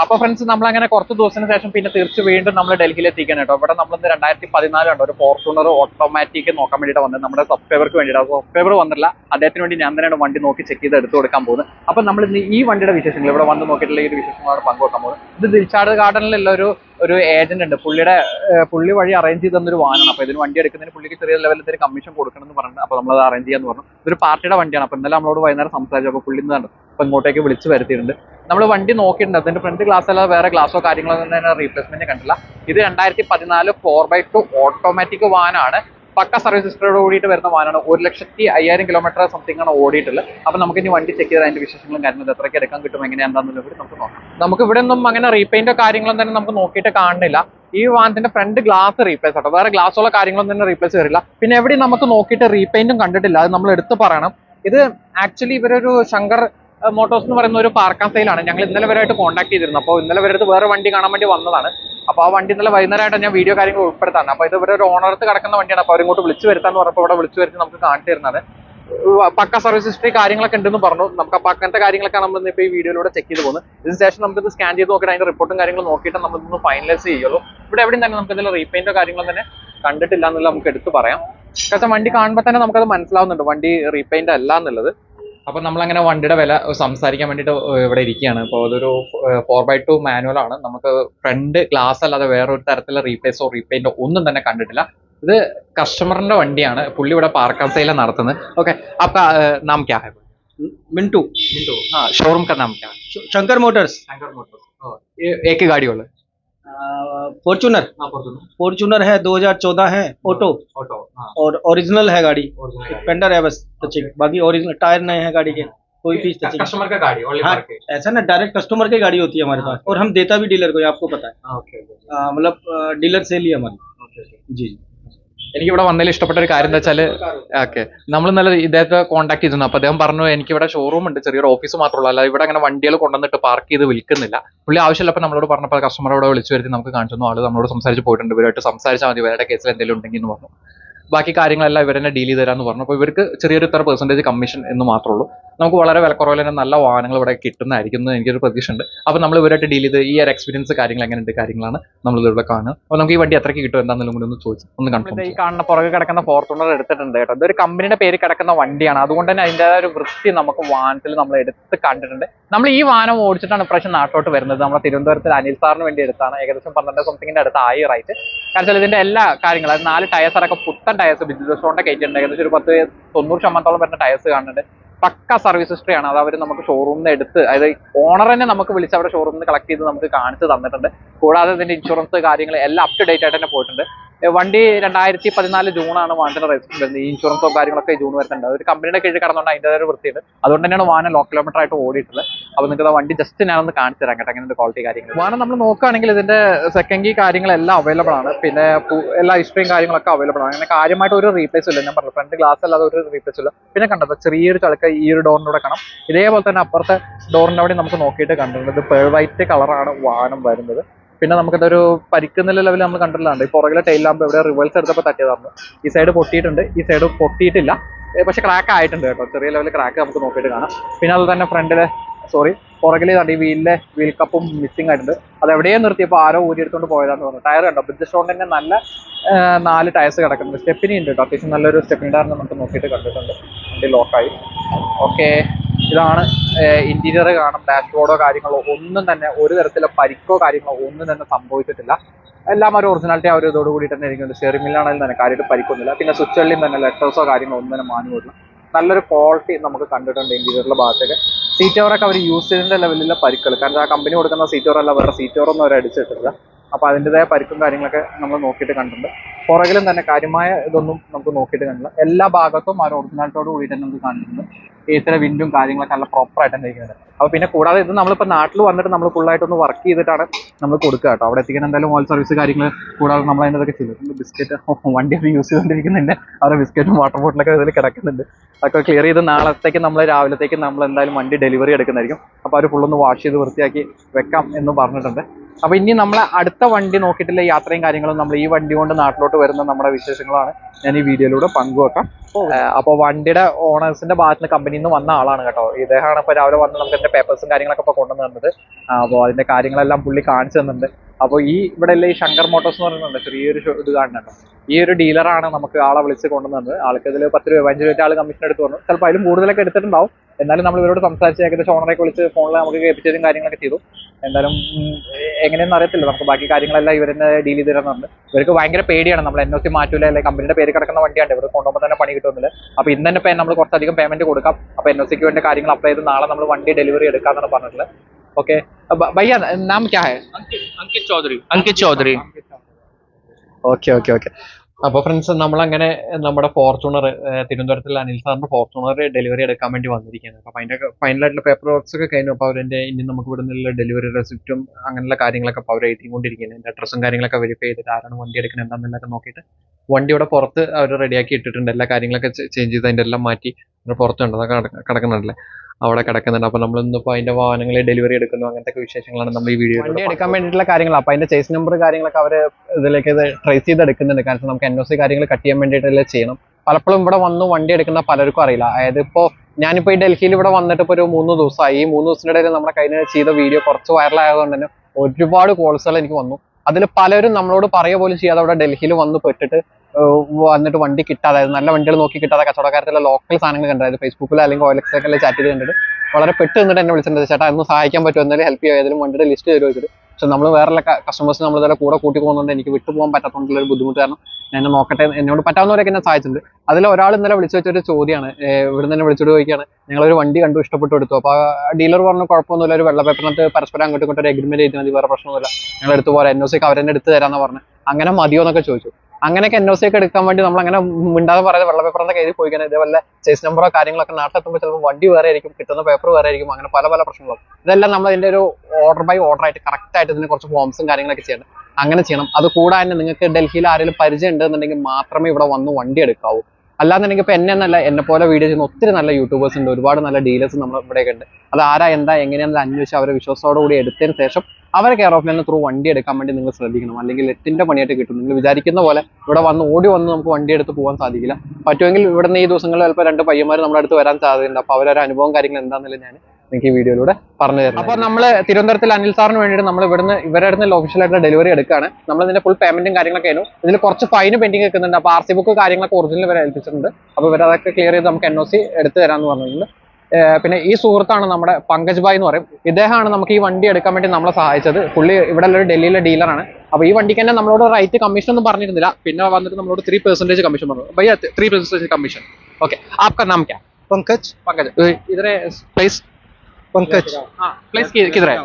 അപ്പൊ ഫ്രണ്ട്സ് നമ്മൾ അങ്ങനെ കുറച്ച് ദിവസത്തിന് ശേഷം പിന്നെ തിരിച്ച് വീണ്ടും നമ്മൾ ഡൽഹിയിൽ എത്തിക്കണം കേട്ടോ. ഇവിടെ നമ്മൾ രണ്ടായിരത്തി പതിനാലുണ്ട് ഒരു ഫോർച്യൂണർ ഓട്ടോമാറ്റിക് നോക്കാൻ വേണ്ടിയിട്ട് വന്നത്. നമ്മുടെ സബ്സ്ക്രൈബർക്ക് വേണ്ടിയിട്ട്. സബ്സ്ക്രൈബർ വന്നില്ല അദ്ദേഹത്തിന് വേണ്ടി ഞാൻ തന്നെയാണ് വണ്ടി നോക്കി ചെക്ക് ചെയ്ത് എടുത്തു കൊടുക്കാൻ പോകുന്നത്. അപ്പൊ നമ്മൾ ഇന്ന് ഈ വണ്ടിയുടെ വിശേഷങ്ങൾ ഇവിടെ വന്ന് നോക്കിയിട്ടുള്ള ഈ ഒരു വിശേഷങ്ങളാണ് പങ്കുവെക്കാൻ പോകുന്നത്. ഇത് ദിൽഷാഡ് ഗാർഡനിലുള്ള ഒരു ഒരു ഏജന്റ് ഉണ്ട്. പുള്ളിയുടെ പുള്ളി വഴി അറേഞ്ച് ചെയ്ത് തന്നൊരു വാനാണ് അപ്പൊ ഇതിന് വണ്ടി എടുക്കുന്നതിന് പുള്ളിക്ക് ചെറിയ ലെവലിൽ കമ്മീഷൻ കൊടുക്കണം എന്ന് പറഞ്ഞിട്ട് അപ്പൊ നമ്മൾ അത് അറേഞ്ച് ചെയ്യാന്ന് പറഞ്ഞു. ഇതൊരു പാർട്ടിയുടെ വണ്ടിയാണ്. അപ്പൊ ഇന്നലെ നമ്മളോട് വൈകുന്നേരം സംസാരിച്ചു. അപ്പൊ പുള്ളി ഇന്ന് കണ്ടു അപ്പൊ ഇങ്ങോട്ടേക്ക് വിളിച്ച് വരുത്തിയിട്ടുണ്ട്. നമ്മൾ വണ്ടി നോക്കിയിട്ടുണ്ട്. അതിന്റെ ഫ്രണ്ട് ഗ്ലാസ് അല്ലാതെ വേറെ ഗ്ലാസോ കാര്യങ്ങളോ ഒന്നും തന്നെ റീപ്ലേസ്മെന്റ് കണ്ടില്ല. ഇത് രണ്ടായിരത്തി പതിനാല് ഫോർ ബൈ ടു ഓട്ടോമാറ്റിക് വാനാണ് പക്ക സർവീസ് ഹിസ്റ്ററിയോട് കൂടിയിട്ട് വരുന്ന വാനാണ് ഒരു ലക്ഷത്തി അയ്യായിരം കിലോമീറ്റർ സംതിങ് ആണ് ഓടിയിട്ടുള്ളത്. അപ്പം നമുക്ക് ഇനി വണ്ടി ചെക്ക് ചെയ്താൽ അതിന്റെ വിശേഷങ്ങളും കാര്യങ്ങളും എത്രയ്ക്ക് എടുക്കാൻ കിട്ടും എങ്ങനെയാണെന്നുള്ളത് കൂടി നമുക്ക് നോക്കാം. നമുക്ക് ഇവിടെ ഒന്നും അങ്ങനെ റീപെയിന്റോ കാര്യങ്ങളും തന്നെ നമുക്ക് നോക്കിയിട്ട് കാണുന്നില്ല. ഈ വാഹനത്തിന്റെ ഫ്രണ്ട് ഗ്ലാസ് റീപ്ലേസ് ആട്ടോ. വേറെ ഗ്ലാസ്സുള്ള കാര്യങ്ങളൊന്നും തന്നെ റീപ്ലേസ് വരില്ല. പിന്നെ എവിടെയും നമുക്ക് നോക്കിയിട്ട് റീപെയിന്റും കണ്ടിട്ടില്ല. അത് നമ്മൾ എടുത്ത് പറയണം. ഇത് ആക്ച്വലി ഇവരൊരു ശങ്കർ മോട്ടോഴ്സ് എന്ന് പറയുന്ന ഒരു പാർക്കാൻ സെയിലാണ് ഞങ്ങൾ ഇന്നലെ വരെയായിട്ട് കോൺടാക്ട് ചെയ്തിരുന്നു. അപ്പോൾ ഇന്നലെ വരെ അടുത്ത് വേറെ വണ്ടി കാണാൻ വേണ്ടി വന്നതാണ്. അപ്പോൾ ആ വണ്ടി ഇന്നലെ വൈകുന്നേരമായിട്ട് ഞാൻ വീഡിയോ കാര്യങ്ങൾ ഉൾപ്പെടുത്താണ് അപ്പോൾ ഇത് ഇവരെ ഒരു ഓണർത്ത് കിടക്കുന്ന വണ്ടിയാണ്. അപ്പോൾ അവരിങ്ങോട്ട് വിളിച്ചു വരുത്താന്ന് പറഞ്ഞപ്പോൾ ഇവിടെ വിളിച്ചു വരുത്തി നമുക്ക് കാണിച്ചു തരുന്നത് പക്ക സർവീസ് ഹിസ്റ്ററി കാര്യങ്ങളൊക്കെ ഉണ്ടെന്ന് പറഞ്ഞു. നമുക്ക് അപ്പോൾ അങ്ങനത്തെ കാര്യങ്ങളൊക്കെ നമ്മൾ ഇപ്പോൾ ഈ വീഡിയോയിലൂടെ ചെക്ക് ചെയ്ത് പോകുന്നത്. ഇതിന് ശേഷം നമുക്ക് ഇത് സ്കാൻ ചെയ്ത് നോക്കിയിട്ട് അതിന്റെ റിപ്പോർട്ടും കാര്യങ്ങളും നോക്കിയിട്ട് നമ്മൾ ഇതൊന്ന് ഫൈനലൈസ് ചെയ്യുള്ളൂ. ഇവിടെ എവിടെയും തന്നെ നമുക്ക് ഇതിൽ റീപെയിന്റോ കാര്യങ്ങളും തന്നെ കണ്ടിട്ടില്ല എന്നുള്ളത് നമുക്ക് എടുത്ത് പറയാം. കാരണം വണ്ടി കാണുമ്പോൾ തന്നെ നമുക്കത് മനസ്സിലാവുന്നുണ്ട്. വണ്ടി റീപെയിന്റ് അല്ല എന്നുള്ളത്. അപ്പോൾ നമ്മളങ്ങനെ വണ്ടിയുടെ വില സംസാരിക്കാൻ വേണ്ടിയിട്ട് ഇവിടെ ഇരിക്കുകയാണ്. അപ്പോൾ അതൊരു ഫോർ ബൈ ടു മാനുവലാണ് നമുക്ക് ഫ്രണ്ട് ഗ്ലാസ് അല്ലാതെ വേറൊരു തരത്തിലുള്ള റീപ്ലേസോ റീപെയിന്റോ ഒന്നും തന്നെ കണ്ടിട്ടില്ല. ഇത് കസ്റ്റമറിന്റെ വണ്ടിയാണ്. പുള്ളി ഇവിടെ പാർക്കാൻ സൈലാണ് നടത്തുന്നത്. ഓക്കെ അപ്പം നാം ക്യാ മിന്റു. മിന്റു. ആ ഷോറൂം കാ നാം ക്യാ ശങ്കർ മോട്ടോർസ് ശങ്കർ മോട്ടോഴ്സ് ഏക്ക് ഗാഡിയുള്ളത് ही फॉर्चूनर। हाँ फॉर्चूनर है 2014 है ऑटो। ऑटो हाँ। और ओरिजिनल है गाड़ी। स्पेंडर है बस टचिंग बाकी ओरिजिनल टायर नए हैं गाड़ी के कोई पीस टचिंग कस्टमर का गाड़ी हाँ ऐसा ना डायरेक्ट कस्टमर की गाड़ी होती है हमारे पास और हम देता भी डीलर को आपको पता है। मतलब डीलर से ही है हमारी। जी जी। എനിക്ക് ഇവിടെ വന്നതിൽ ഇഷ്ടപ്പെട്ട ഒരു കാര്യം എന്താ വെച്ചാൽ ഓക്കെ. നമ്മൾ നല്ല ഇദ്ദേഹത്തെ കോൺടാക്ട് ചെയ്തിരുന്നു. അപ്പൊ അദ്ദേഹം പറഞ്ഞു എനിക്ക് ഇവിടെ ഷോറൂം ഉണ്ട് ചെറിയൊരു ഓഫീസ് മാത്രമല്ല അല്ല ഇവിടെ അങ്ങനെ വണ്ടികൾ കൊണ്ടുവന്നിട്ട് പാർക്ക് ചെയ്ത് വിൽക്കുന്നില്ല. പുള്ളി ആവശ്യമില്ലപ്പോൾ നമ്മളോട് പറഞ്ഞപ്പോൾ കസ്റ്റമർ ഇവിടെ വിളിച്ചു വരുത്തി നമുക്ക് കാണിച്ചു ആൾ നമ്മളോട് സംസാരിച്ച് പോയിട്ടുണ്ട്. ഇവരായിട്ട് സംസാരിച്ചാൽ മതി. ഇവരുടെ കേസിൽ എന്തെങ്കിലും ഉണ്ടെങ്കിൽ എന്ന് പറഞ്ഞു. ബാക്കി കാര്യങ്ങളെല്ലാം ഇവരെന്നെ തന്നെ ഡീൽ ചെയ്ത് തരാമെന്ന് പറഞ്ഞു. അപ്പോൾ ഇവർക്ക് ചെറിയൊരു ഇത്ര പെർസെന്റേജ് കമ്മീഷൻ എന്ന് മാത്രമേ ഉള്ളൂ. നമുക്ക് വളരെ വിലക്കുറവിൽ തന്നെ നല്ല വാഹനങ്ങൾ ഇവിടെ കിട്ടുന്നതായിരിക്കും എന്ന് എനിക്കൊരു പ്രതീക്ഷ ഉണ്ട് അപ്പോൾ നമ്മൾ ഇവരായിട്ട് ഡീൽ ചെയ്ത് ഈ ഒരു എക്സ്പീരിയൻസ് കാര്യങ്ങൾ എങ്ങനെയുണ്ട് കാര്യങ്ങളാണ് നമ്മൾ ഇവിടെ കാണുക. അപ്പോൾ നമുക്ക് ഈ വണ്ടി എത്രയ്ക്ക് കിട്ടും എന്താണെന്നും കൂടി ഒന്ന് ചോദിച്ചു ഒന്ന് കൺഫേം ഈ കാണുന്ന പുറകെ കിടക്കുന്ന ഫോർച്യൂണർ എടുത്തിട്ടുണ്ട് കേട്ടോ. ഇതൊരു കമ്പനിയുടെ പേര് കിടക്കുന്ന വണ്ടിയാണ്. അതുകൊണ്ട് തന്നെ അതിന്റെ ഒരു വൃത്തി നമുക്ക് വാഹനത്തിൽ നമ്മൾ എടുത്ത് കണ്ടിട്ടുണ്ട്. നമ്മൾ ഈ വാഹനം ഓടിച്ചിട്ടാണ് ഇപ്രാവശ്യം നാട്ടോട്ട് വരുന്നത്. നമ്മുടെ തിരുവനന്തപുരത്തിൽ അനിൽ സാറിന് വേണ്ടി എടുത്താണ്. ഏകദേശം പന്ത്രണ്ട് സംതിങ്ങിന്റെ അടുത്ത് ആയി റൈറ്റ് കാരണം ഇതിന്റെ എല്ലാ കാര്യങ്ങളും അത് നാല് ടയർസ് അടക്കം പുത്തൻ ടയർസ് ബിസിനസ് കൊണ്ട് കയറ്റിയിട്ടുണ്ട്. ഏകദേശം ഒരു പത്ത് തൊണ്ണൂറ് ശതമാനത്തോളം വരുന്ന ടയർസ് കാണുന്നുണ്ട്. പക്ക സർവീസ് ഹിസ്റ്ററി ആണ്. അത് അവർ നമുക്ക് ഷോറൂമിൽ നിന്ന് എടുത്ത് അതായത് ഓണർ തന്നെ നമുക്ക് വിളിച്ച് അവരുടെ ഷോറൂമിൽ നിന്ന് കളക്ട് ചെയ്ത് നമുക്ക് കാണിച്ച് തന്നിട്ടുണ്ട്. കൂടാതെ ഇതിന്റെ ഇൻഷുറൻസ് കാര്യങ്ങൾ എല്ലാം അപ് ടു ഡേറ്റ് ആയിട്ട് തന്നെ പോയിട്ടുണ്ട്. വണ്ടി രണ്ടായിരത്തി പതിനാല് ജൂണാണ് വാഹനത്തിന്റെ രജിസ്റ്റർ വരുന്നത് ഈ ഇൻഷുറൻസോ കാര്യങ്ങളൊക്കെ ജൂൺ വരുന്നുണ്ട്. ഒരു കമ്പനിയുടെ കീഴിൽ കടന്നുകൊണ്ട് അതിന്റെ ഒരു വൃത്തിയുണ്ട്. അതുകൊണ്ട് തന്നെയാണ് വാഹനം ലോ കിലോമീറ്റർ ആയിട്ട് ഓടിയിട്ടുള്ളത്. അപ്പോൾ നിങ്ങൾക്ക് വണ്ടി ജസ്റ്റ് ഞാനൊന്ന് കാണിച്ചു തരാം കേട്ടോ അങ്ങനെ ക്വാളിറ്റി കാര്യങ്ങൾ വാഹനം നമ്മൾ നോക്കുകയാണെങ്കിൽ ഇതിന്റെ സെക്കൻഡ് കാര്യങ്ങളെല്ലാം അവൈലബിൾ ആണ്. പിന്നെ എല്ലാ ഹിസ്റ്ററിയും കാര്യങ്ങളൊക്കെ അവൈലബിൾ ആണ്. അങ്ങനെ കാര്യമായിട്ട് ഒരു റീപ്ലേസ് ഇല്ല. ഞാൻ പറഞ്ഞു ഫ്രണ്ട് ഗ്ലാസ് അല്ലാതെ ഒരു റീപ്ലേസ് ഇല്ല. പിന്നെ കണ്ടത് ചെറിയൊരു ചളക്ക ഈ ഒരു ഡോറിന്റെ കൂടെ കാണാം. ഇതേപോലെ തന്നെ അപ്പുറത്തെ ഡോറിന്റെ അവിടെ നമുക്ക് നോക്കിയിട്ട് കണ്ടിട്ടുണ്ട്. ഇത് പേൾ വൈറ്റ് കളറാണ് വാഹനം വരുന്നത്. പിന്നെ നമുക്കിതൊരു പരിക്കുന്ന ലെവലിൽ നമ്മൾ കണ്ടിട്ടുണ്ട് ഈ പുറകിലെ ടൈൽ ലാമ്പ് ഇവിടെ റിവേഴ്സ് എടുത്തപ്പോൾ തട്ടിയതാണ് ഈ സൈഡ് പൊട്ടിയിട്ടുണ്ട്. ഈ സൈഡ് പൊട്ടിയിട്ടില്ല. പക്ഷെ ക്രാക്ക് ആയിട്ടുണ്ട് കേട്ടോ. ചെറിയ ലെവലിൽ ക്രാക്ക് നമുക്ക് നോക്കിയിട്ട് കാണാം. പിന്നെ അതുപോലെ തന്നെ ഫ്രണ്ടിലെ സോറി പുറകിൽ കണ്ടി വീലിലെ വീൽ കപ്പും മിസ്സിംഗ് ആയിട്ടുണ്ട്. അത് എവിടെയോ നിർത്തിയപ്പോൾ ആരോ ഊരിയെടുത്തോണ്ട് പോയതാന്ന് പറഞ്ഞു. ടയർ കണ്ടോ? ബ്രിഡ്ജ് നല്ല നാല് ടയർസ് കിടക്കുന്നുണ്ട്. സ്റ്റെപ്പിനി ഉണ്ട് കേട്ടോ. അത്യാവശ്യം നല്ലൊരു സ്റ്റെപ്പിനി ടയർ നമുക്ക് നോക്കിയിട്ട് കണ്ടിട്ടുണ്ട്. വണ്ടി ലോക്കായി ഓക്കെ ഇതാണ് ഇന്റീരിയർ കാണും. ഡാഷ്ബോർഡോ കാര്യങ്ങളോ ഒന്നും തന്നെ ഒരു തരത്തിലെ പരിക്കോ കാര്യങ്ങളോ ഒന്നും തന്നെ സംഭവിച്ചിട്ടില്ല. എല്ലാം ഒരു ഒറിജിനാലിറ്റി ആ ഒരു ഇതോട് കൂടി തന്നെ ഇരിക്കുന്നുണ്ട്. ഷെറിമില്ലാണെങ്കിലും മില്ലാണെങ്കിലും തന്നെ കാര്യമായിട്ട് പരിക്കൊന്നുമില്ല. പിന്നെ സ്വിച്ചുകളിലും തന്നെ ലെറ്റേഴ്സോ കാര്യങ്ങളോ ഒന്നും തന്നെ മാനുവല്ല നല്ലൊരു ക്വാളിറ്റി നമുക്ക് കണ്ടിട്ടുണ്ട് ഇന്റീരിയറിലെ ഭാഗത്തൊക്കെ. സീറ്റ് കവറൊക്കെ അവർ യൂസ് ചെയ്തതിന്റെ ലെവലിലെ പരിക്കുകൾ കാരണം ആ കമ്പനി കൊടുക്കുന്ന സീറ്റ് അല്ല വേറെ സീറ്റ് കവറൊന്നും അവർ അടിച്ചിട്ടില്ല. അപ്പോൾ അതിന്റെതായ പരിക്കും കാര്യങ്ങളൊക്കെ നമ്മൾ നോക്കിയിട്ട് കണ്ടിട്ടുണ്ട്. പുറകിലും തന്നെ കാര്യമായ ഇതൊന്നും നമുക്ക് നോക്കിയിട്ട് കണ്ടില്ല. എല്ലാ ഭാഗത്തും ആ ഒറിജിനാലിറ്റോട് കൂടി തന്നെ നമുക്ക് കണ്ടിട്ടുണ്ട് സിയുടെ വിൻഡും കാര്യങ്ങളൊക്കെ നല്ല പ്രോപ്പർ ആയിട്ട് തന്നെ ഇരിക്കുന്നത് അപ്പോൾ പിന്നെ കൂടാതെ ഇത് നമ്മളിപ്പോൾ നാട്ടിൽ വന്നിട്ട് നമ്മൾ ഫുള്ളായിട്ടൊന്ന് വർക്ക് ചെയ്തിട്ടാണ് നമ്മൾ കൊടുക്കുക കേട്ടോ. അവിടെ എത്തിക്കാൻ എന്തായാലും ഹോൾ സർവീസ് കാര്യങ്ങൾ കൂടാതെ നമ്മൾ അതിന്റെതൊക്കെ ചെയ്തു ബിസ്ക്കറ്റ് വണ്ടി ഒന്ന് യൂസ് ചെയ്തുകൊണ്ടിരിക്കുന്നുണ്ട് അവരുടെ ബിസ്ക്കറ്റും വാട്ടർ ബോട്ടിലൊക്കെ ഇതിൽ കിടക്കുന്നുണ്ട്. അതൊക്കെ ക്ലിയർ ചെയ്ത് നാളത്തേക്ക് നമ്മൾ രാവിലത്തേക്ക് നമ്മൾ എന്തായാലും വണ്ടി ഡെലിവറി എടുക്കുന്നതായിരിക്കും. അപ്പോൾ അവർ ഫുള്ളൊന്ന് വാഷ് ചെയ്ത് വൃത്തിയാക്കി വെക്കാം എന്ന് പറഞ്ഞിട്ടുണ്ട്. അപ്പൊ ഇനി നമ്മളെ അടുത്ത വണ്ടി നോക്കിയിട്ടുള്ള യാത്രയും കാര്യങ്ങളും നമ്മൾ ഈ വണ്ടി കൊണ്ട് നാട്ടിലോട്ട് വരുന്ന നമ്മുടെ വിശേഷങ്ങളാണ്. ഞാൻ ഈ വീഡിയോയിലൂടെ പങ്കുവെക്കാം. അപ്പോൾ വണ്ടിയുടെ ഓണേഴ്സിന്റെ ഭാഗത്തുനിന്ന് കമ്പനിയിൽ നിന്ന് വന്ന ആളാണ് കേട്ടോ. ഇദ്ദേഹമാണ് ഇപ്പൊ രാവിലെ വന്ന് നമുക്ക് എന്റെ പേപ്പേഴ്സും കാര്യങ്ങളൊക്കെ ഇപ്പൊ കൊണ്ടുവന്ന് തന്നത്. അപ്പോൾ അതിന്റെ കാര്യങ്ങളെല്ലാം പുള്ളി കാണിച്ചു തന്നിട്ടുണ്ട്. അപ്പോൾ ഈ ഇവിടെ ഈ ശങ്കർ മോട്ടോഴ്സ് എന്ന് പറയുന്നുണ്ട് ചെറിയൊരു ഇത് കാണുന്നുണ്ട്? ഈ ഒരു ഡീലറാണ് നമുക്ക് ആളെ വിളിച്ച് കൊണ്ടുവന്നത് ആൾക്ക് ഇതിൽ പത്ത് രൂപ പതിനഞ്ച് രൂപ ആൾ കമ്മീഷൻ എടുത്ത് വന്നു ചിലപ്പോൾ അതിലും കൂടുതലൊക്കെ എടുത്തിട്ടുണ്ടാവും എന്നാലും നമ്മൾ ഇവരോട് സംസാരിച്ച് ഏകദേശം ഓണറൊക്കെ വിളിച്ച് ഫോണിൽ നമുക്ക് കേൾപ്പിച്ചതും കാര്യങ്ങളൊക്കെ ചെയ്തു എന്തായാലും ഉം, എങ്ങനെയൊന്നും അറിയത്തില്ല നമുക്ക് ബാക്കി കാര്യങ്ങളെല്ലാം ഇവരെന്നെ ഡീൽ ചെയ്ത് തരുന്നുണ്ട് ഇവർക്ക് ഭയങ്കര പേടിയാണ് നമ്മൾ എൻ ഒ സി മാറ്റൂല അല്ലെങ്കിൽ കമ്പനിയുടെ പേര് കിടക്കുന്ന വണ്ടിയാണ് ഇവിടെ കൊണ്ടുപോകുമ്പോൾ തന്നെ പണി കിട്ടുന്നില്ല അപ്പോൾ ഇന്ന് തന്നെ ഇപ്പം നമ്മൾ കുറച്ചധികം പേയ്മെന്റ് കൊടുക്കാം അപ്പോൾ എൻ ഒ സിക്ക് വേണ്ട കാര്യങ്ങൾ അപ്ലൈ ചെയ്ത് നാളെ നമ്മൾ വണ്ടി ഡെലിവറി എടുക്കാന്നാണ് പറഞ്ഞിട്ടുള്ളത് ഓക്കെ ഭയ്യ നാം ക്യാ ഹൈ अंकित अंकित चौधरी अंकित चौधरी okay okay okay അപ്പൊ ഫ്രണ്ട്സ് നമ്മൾ അങ്ങനെ നമ്മുടെ ഫോർച്യൂണർ തിരുവനന്തപുരത്തിൽ അനിൽ സാറിന്റെ ഫോർച്യൂണർ ഡെലിവറി എടുക്കാൻ വേണ്ടി വന്നിരിക്കുകയാണ്. അപ്പൊ അതിന്റെ ഫൈനൽ ആയിട്ടുള്ള പേപ്പർ വർക്ക്സ് ഒക്കെ കഴിഞ്ഞു. അപ്പൊ അവരെ ഇനി നമുക്ക് ഇവിടെ നിന്നുള്ള ഡെലിവറി റെസിപ്റ്റും അങ്ങനെയുള്ള കാര്യങ്ങളൊക്കെ അവർ എഴുതിക്കൊണ്ടിരിക്കുകയാണ്. എന്റെ അഡ്രസ്സും കാര്യങ്ങളൊക്കെ വെരിഫൈ ചെയ്തിട്ട് ആരാണ് വണ്ടി എടുക്കുന്നത് എന്താണെന്നൊക്കെ നോക്കിയിട്ട് വണ്ടി ഇവിടെ പുറത്ത് അവർ റെഡിയാക്കി ഇട്ടിട്ടുണ്ട്. എല്ലാ കാര്യങ്ങളൊക്കെ ചേഞ്ച് ചെയ്ത് അതിന്റെ എല്ലാം മാറ്റി പുറത്തുണ്ട്. അതൊക്കെ കിടക്ക- കിടക്കുന്നുണ്ടല്ലേ? അവിടെ കിടക്കുന്നുണ്ട്. അപ്പൊ നമ്മൾ ഇന്നിപ്പോ അതിന്റെ വാഹനങ്ങളെ ഡെലിവറി എടുക്കുന്നു. അങ്ങനത്തെ വിശേഷങ്ങളാണ് നമ്മൾ ഈ വീഡിയോ വണ്ടി എടുക്കാൻ വേണ്ടിയിട്ടുള്ള കാര്യങ്ങൾ അപ്പൊ അതിന്റെ ചേസ് നമ്പർ കാര്യങ്ങളൊക്കെ അവർ ഇതിലേക്ക് ട്രേസ് ചെയ്ത് എടുക്കുന്നുണ്ട് കാരണം നമുക്ക് എൻ ഒ സി കാര്യങ്ങൾ കട്ട് ചെയ്യാൻ വേണ്ടിയിട്ടല്ലേ ചെയ്യണം. പലപ്പോഴും ഇവിടെ വന്ന് വണ്ടി എടുക്കുന്ന പലർക്കും അറിയില്ല. അതായത് ഇപ്പോൾ ഞാനിപ്പോൾ ഈ ഡൽഹിയിൽ ഇവിടെ വന്നിട്ട് ഇപ്പോൾ ഒരു മൂന്ന് ദിവസമായി. ഈ മൂന്ന് ദിവസത്തിന്റെ ഇടയിൽ നമ്മുടെ കയ്യിൽ ചെയ്ത വീഡിയോ കുറച്ച് വൈറലായതുകൊണ്ട് തന്നെ ഒരുപാട് കോൾസുകൾ എനിക്ക് വന്നു. അതിൽ പലരും നമ്മളോട് പറയുക പോലും ചെയ്യാതെ അവിടെ ഡൽഹിയിൽ വന്ന് പെട്ടിട്ട് വന്നിട്ട് വണ്ടി കിട്ടാതെ അതായത് നല്ല വണ്ടികൾ നോക്കി കിട്ടാതെ കച്ചവടക്കാരത്തിലെ ലോക്കൽ സാധനങ്ങൾ കണ്ടത്. അതായത് ഫേസ്ബുക്കിൽ അല്ലെങ്കിൽ ഓയിലക്സൊക്കെ ചാറ്റ് ചെയ്ത് കണ്ടിട്ട് വളരെ പെട്ടെന്ന് എന്നെ വിളിച്ചിട്ടുണ്ട്. ചേട്ടാ ഒന്ന് സഹായിക്കാൻ പറ്റുമോ? എന്നാലും ഹെൽപ്പ് ചെയ്യാം. ഏതെങ്കിലും വണ്ടിയുടെ ലിസ്റ്റ് തരുമോ വെച്ചിട്ട് പക്ഷെ നമ്മൾ വേറെ കസ്റ്റമേഴ്സ് നമ്മൾ ഇതുപോലെ കൂടെ കൂട്ടി പോകുന്നുണ്ട് എനിക്ക് വിട്ടു പോകാൻ പറ്റാത്തതുകൊണ്ടുള്ള ഒരു ബുദ്ധിമുട്ട് കാരണം എന്നെ നോക്കട്ടെ എന്നോട് പറ്റാവുന്നവരൊക്കെ എന്നെ സഹായിച്ചിട്ടുണ്ട്. അതിൽ ഒരാൾ ഇന്നലെ വിളിച്ചു വെച്ചൊരു ചോദ്യമാണ്. ഇവിടെ നിന്ന് വിളിച്ചിട്ട് ചോദിക്കുകയാണ്. ഞങ്ങളൊരു വണ്ടി കണ്ടു ഇഷ്ടപ്പെട്ടു എടുത്തു? അപ്പോൾ ഡീലർ പറഞ്ഞു കുഴപ്പമൊന്നുമില്ല. ഒരു വെള്ള പരസ്പരം അങ്ങോട്ടും ഇങ്ങോട്ടും ഒരു എഗ്രിമെന്റ് ചെയ്ത് മതി. വേറെ പ്രശ്നമൊന്നുമില്ല. ഞങ്ങൾ എടുത്തു പോരാ എൻ ഒ സിക്ക് അവരെന്നെ എടുത്ത് തരാമെന്ന് പറഞ്ഞു. അങ്ങനെ മതിയോ എന്നൊക്കെ ചോദിച്ചു. അങ്ങനെയൊക്കെ എൻ ഒ സി ഒക്കെ എടുക്കാൻ വേണ്ടി നമ്മൾ അങ്ങനെ മിണ്ടാതെ പറയാതെ വെള്ള പേപ്പറിന്റെ കയ്യിൽ പോയി കഴിഞ്ഞാൽ ഇതേപോലെ ചേസ് നമ്പറോ കാര്യങ്ങളൊക്കെ നാട്ടിലെത്തുമ്പോൾ ചിലപ്പോൾ വണ്ടി വേറെ ആയിരിക്കും കിട്ടുന്ന പേപ്പർ വേറെ ആയിരിക്കും അങ്ങനെ പല പല പ്രശ്നങ്ങളും. ഇതെല്ലാം നമ്മൾ ഇതിന്റെ ഒരു ഓർഡർ ബൈ ഓർഡർ ആയിട്ട് കറക്റ്റ് ആയിട്ട് ഇതിന് കുറച്ച് ഫോംസും കാര്യങ്ങളൊക്കെ ചെയ്യണം. അങ്ങനെ ചെയ്യണം. അത് കൂടാതെ നിങ്ങൾക്ക് ഡൽഹിയിൽ ആരെങ്കിലും പരിചയം ഉണ്ടെന്നുണ്ടെങ്കിൽ മാത്രമേ ഇവിടെ വന്ന് വണ്ടി എടുക്കാവൂ. അല്ലാന്നുണ്ടെങ്കിൽ ഇപ്പൊ എന്നെ നല്ല എന്നെ പോലെ വീഡിയോ ചെയ്യുന്ന ഒത്തിരി നല്ല യൂട്യൂബേഴ്സ് ഉണ്ട്. ഒരുപാട് നല്ല ഡീലേഴ്സ് നമ്മൾ ഇവിടെയൊക്കെ ഉണ്ട്. അത് ആരാ എന്താ എങ്ങനെയാണെന്ന് അന്വേഷിച്ച് അവരെ വിശ്വാസത്തോടുകൂടി എടുത്തതിന് ശേഷം അവരെ കെയർ ഓഫ് ലൈനിൽ ത്രൂ വണ്ടി എടുക്കാൻ വേണ്ടി നിങ്ങൾ ശ്രദ്ധിക്കണം. അല്ലെങ്കിൽ എട്ടിന്റെ പണിയായിട്ട് കിട്ടും. നിങ്ങൾ വിചാരിക്കുന്ന പോലെ ഇവിടെ വന്ന് ഓടി വന്ന് നമുക്ക് വണ്ടി എടുത്ത് പോകാൻ സാധിക്കില്ല. പറ്റുമെങ്കിൽ ഇവിടെ നിന്ന് ഈ ദിവസങ്ങളിൽ ചിലപ്പോൾ രണ്ട് പയ്യന്മാർ നമ്മുടെ അടുത്ത് വരാൻ സാധ്യതയുണ്ട്. അപ്പോൾ അവരൊരു അനുഭവം കാര്യങ്ങൾ എന്താണെന്നില്ല ഞാൻ നിങ്ങൾക്ക് ഈ വീഡിയോയിലൂടെ പറഞ്ഞു തരാം അപ്പോൾ നമ്മൾ തിരുവനന്തപുരത്തിൽ അനിൽ സാറിന് വേണ്ടിയിട്ട് നമ്മൾ ഇവിടുന്ന് ഇവരുടെ അടുത്ത് ഒഫീഷ്യലായിട്ട് ഡെലിവറി എടുക്കുകയാണ് നമ്മൾ ഇതിന്റെ ഫുൾ പേയ്മെന്റും കാര്യങ്ങളൊക്കെ ആയിരുന്നു ഇതിൽ കുറച്ച് ഫൈന് പെൻഡിങ് വെക്കുന്നുണ്ട് അപ്പോൾ ആർ സി ബുക്ക് കാര്യങ്ങളൊക്കെ ഒറിജിനൽ വരെ ഏൽപ്പിച്ചിട്ടുണ്ട് അപ്പോൾ ഇവർ അതൊക്കെ ക്ലിയർ ചെയ്ത് നമുക്ക് എൻ ഒ സി എടുത്ത് തരാമെന്ന് പറഞ്ഞിട്ടുണ്ട് ഏഹ് പിന്നെ ഈ സുഹൃത്താണ് നമ്മുടെ പങ്കജ് ഭായ് എന്ന് പറയും ഇദ്ദേഹമാണ് നമുക്ക് ഈ വണ്ടി എടുക്കാൻ വേണ്ടി നമ്മളെ സഹായിച്ചത് പുള്ളി ഇവിടെ ഒരു ഡൽഹിയിലെ ഡീലറാണ് അപ്പോൾ ഈ വണ്ടിക്ക് തന്നെ നമ്മളോട് റൈറ്റ് കമ്മീഷൻ ഒന്നും പറഞ്ഞിരുന്നില്ല പിന്നെ വന്നിട്ട് നമ്മളോട് ത്രീ പെർസെന്റേജ് കമ്മീഷൻ പറഞ്ഞു ഭയ്യ ത്രീ പെർസെന്റേജ് കമ്മീഷൻ ഓക്കെ आपका नाम क्या पंकज पंकज इधर प्लेस पंकज हाँ प्लेस പങ്കജ്.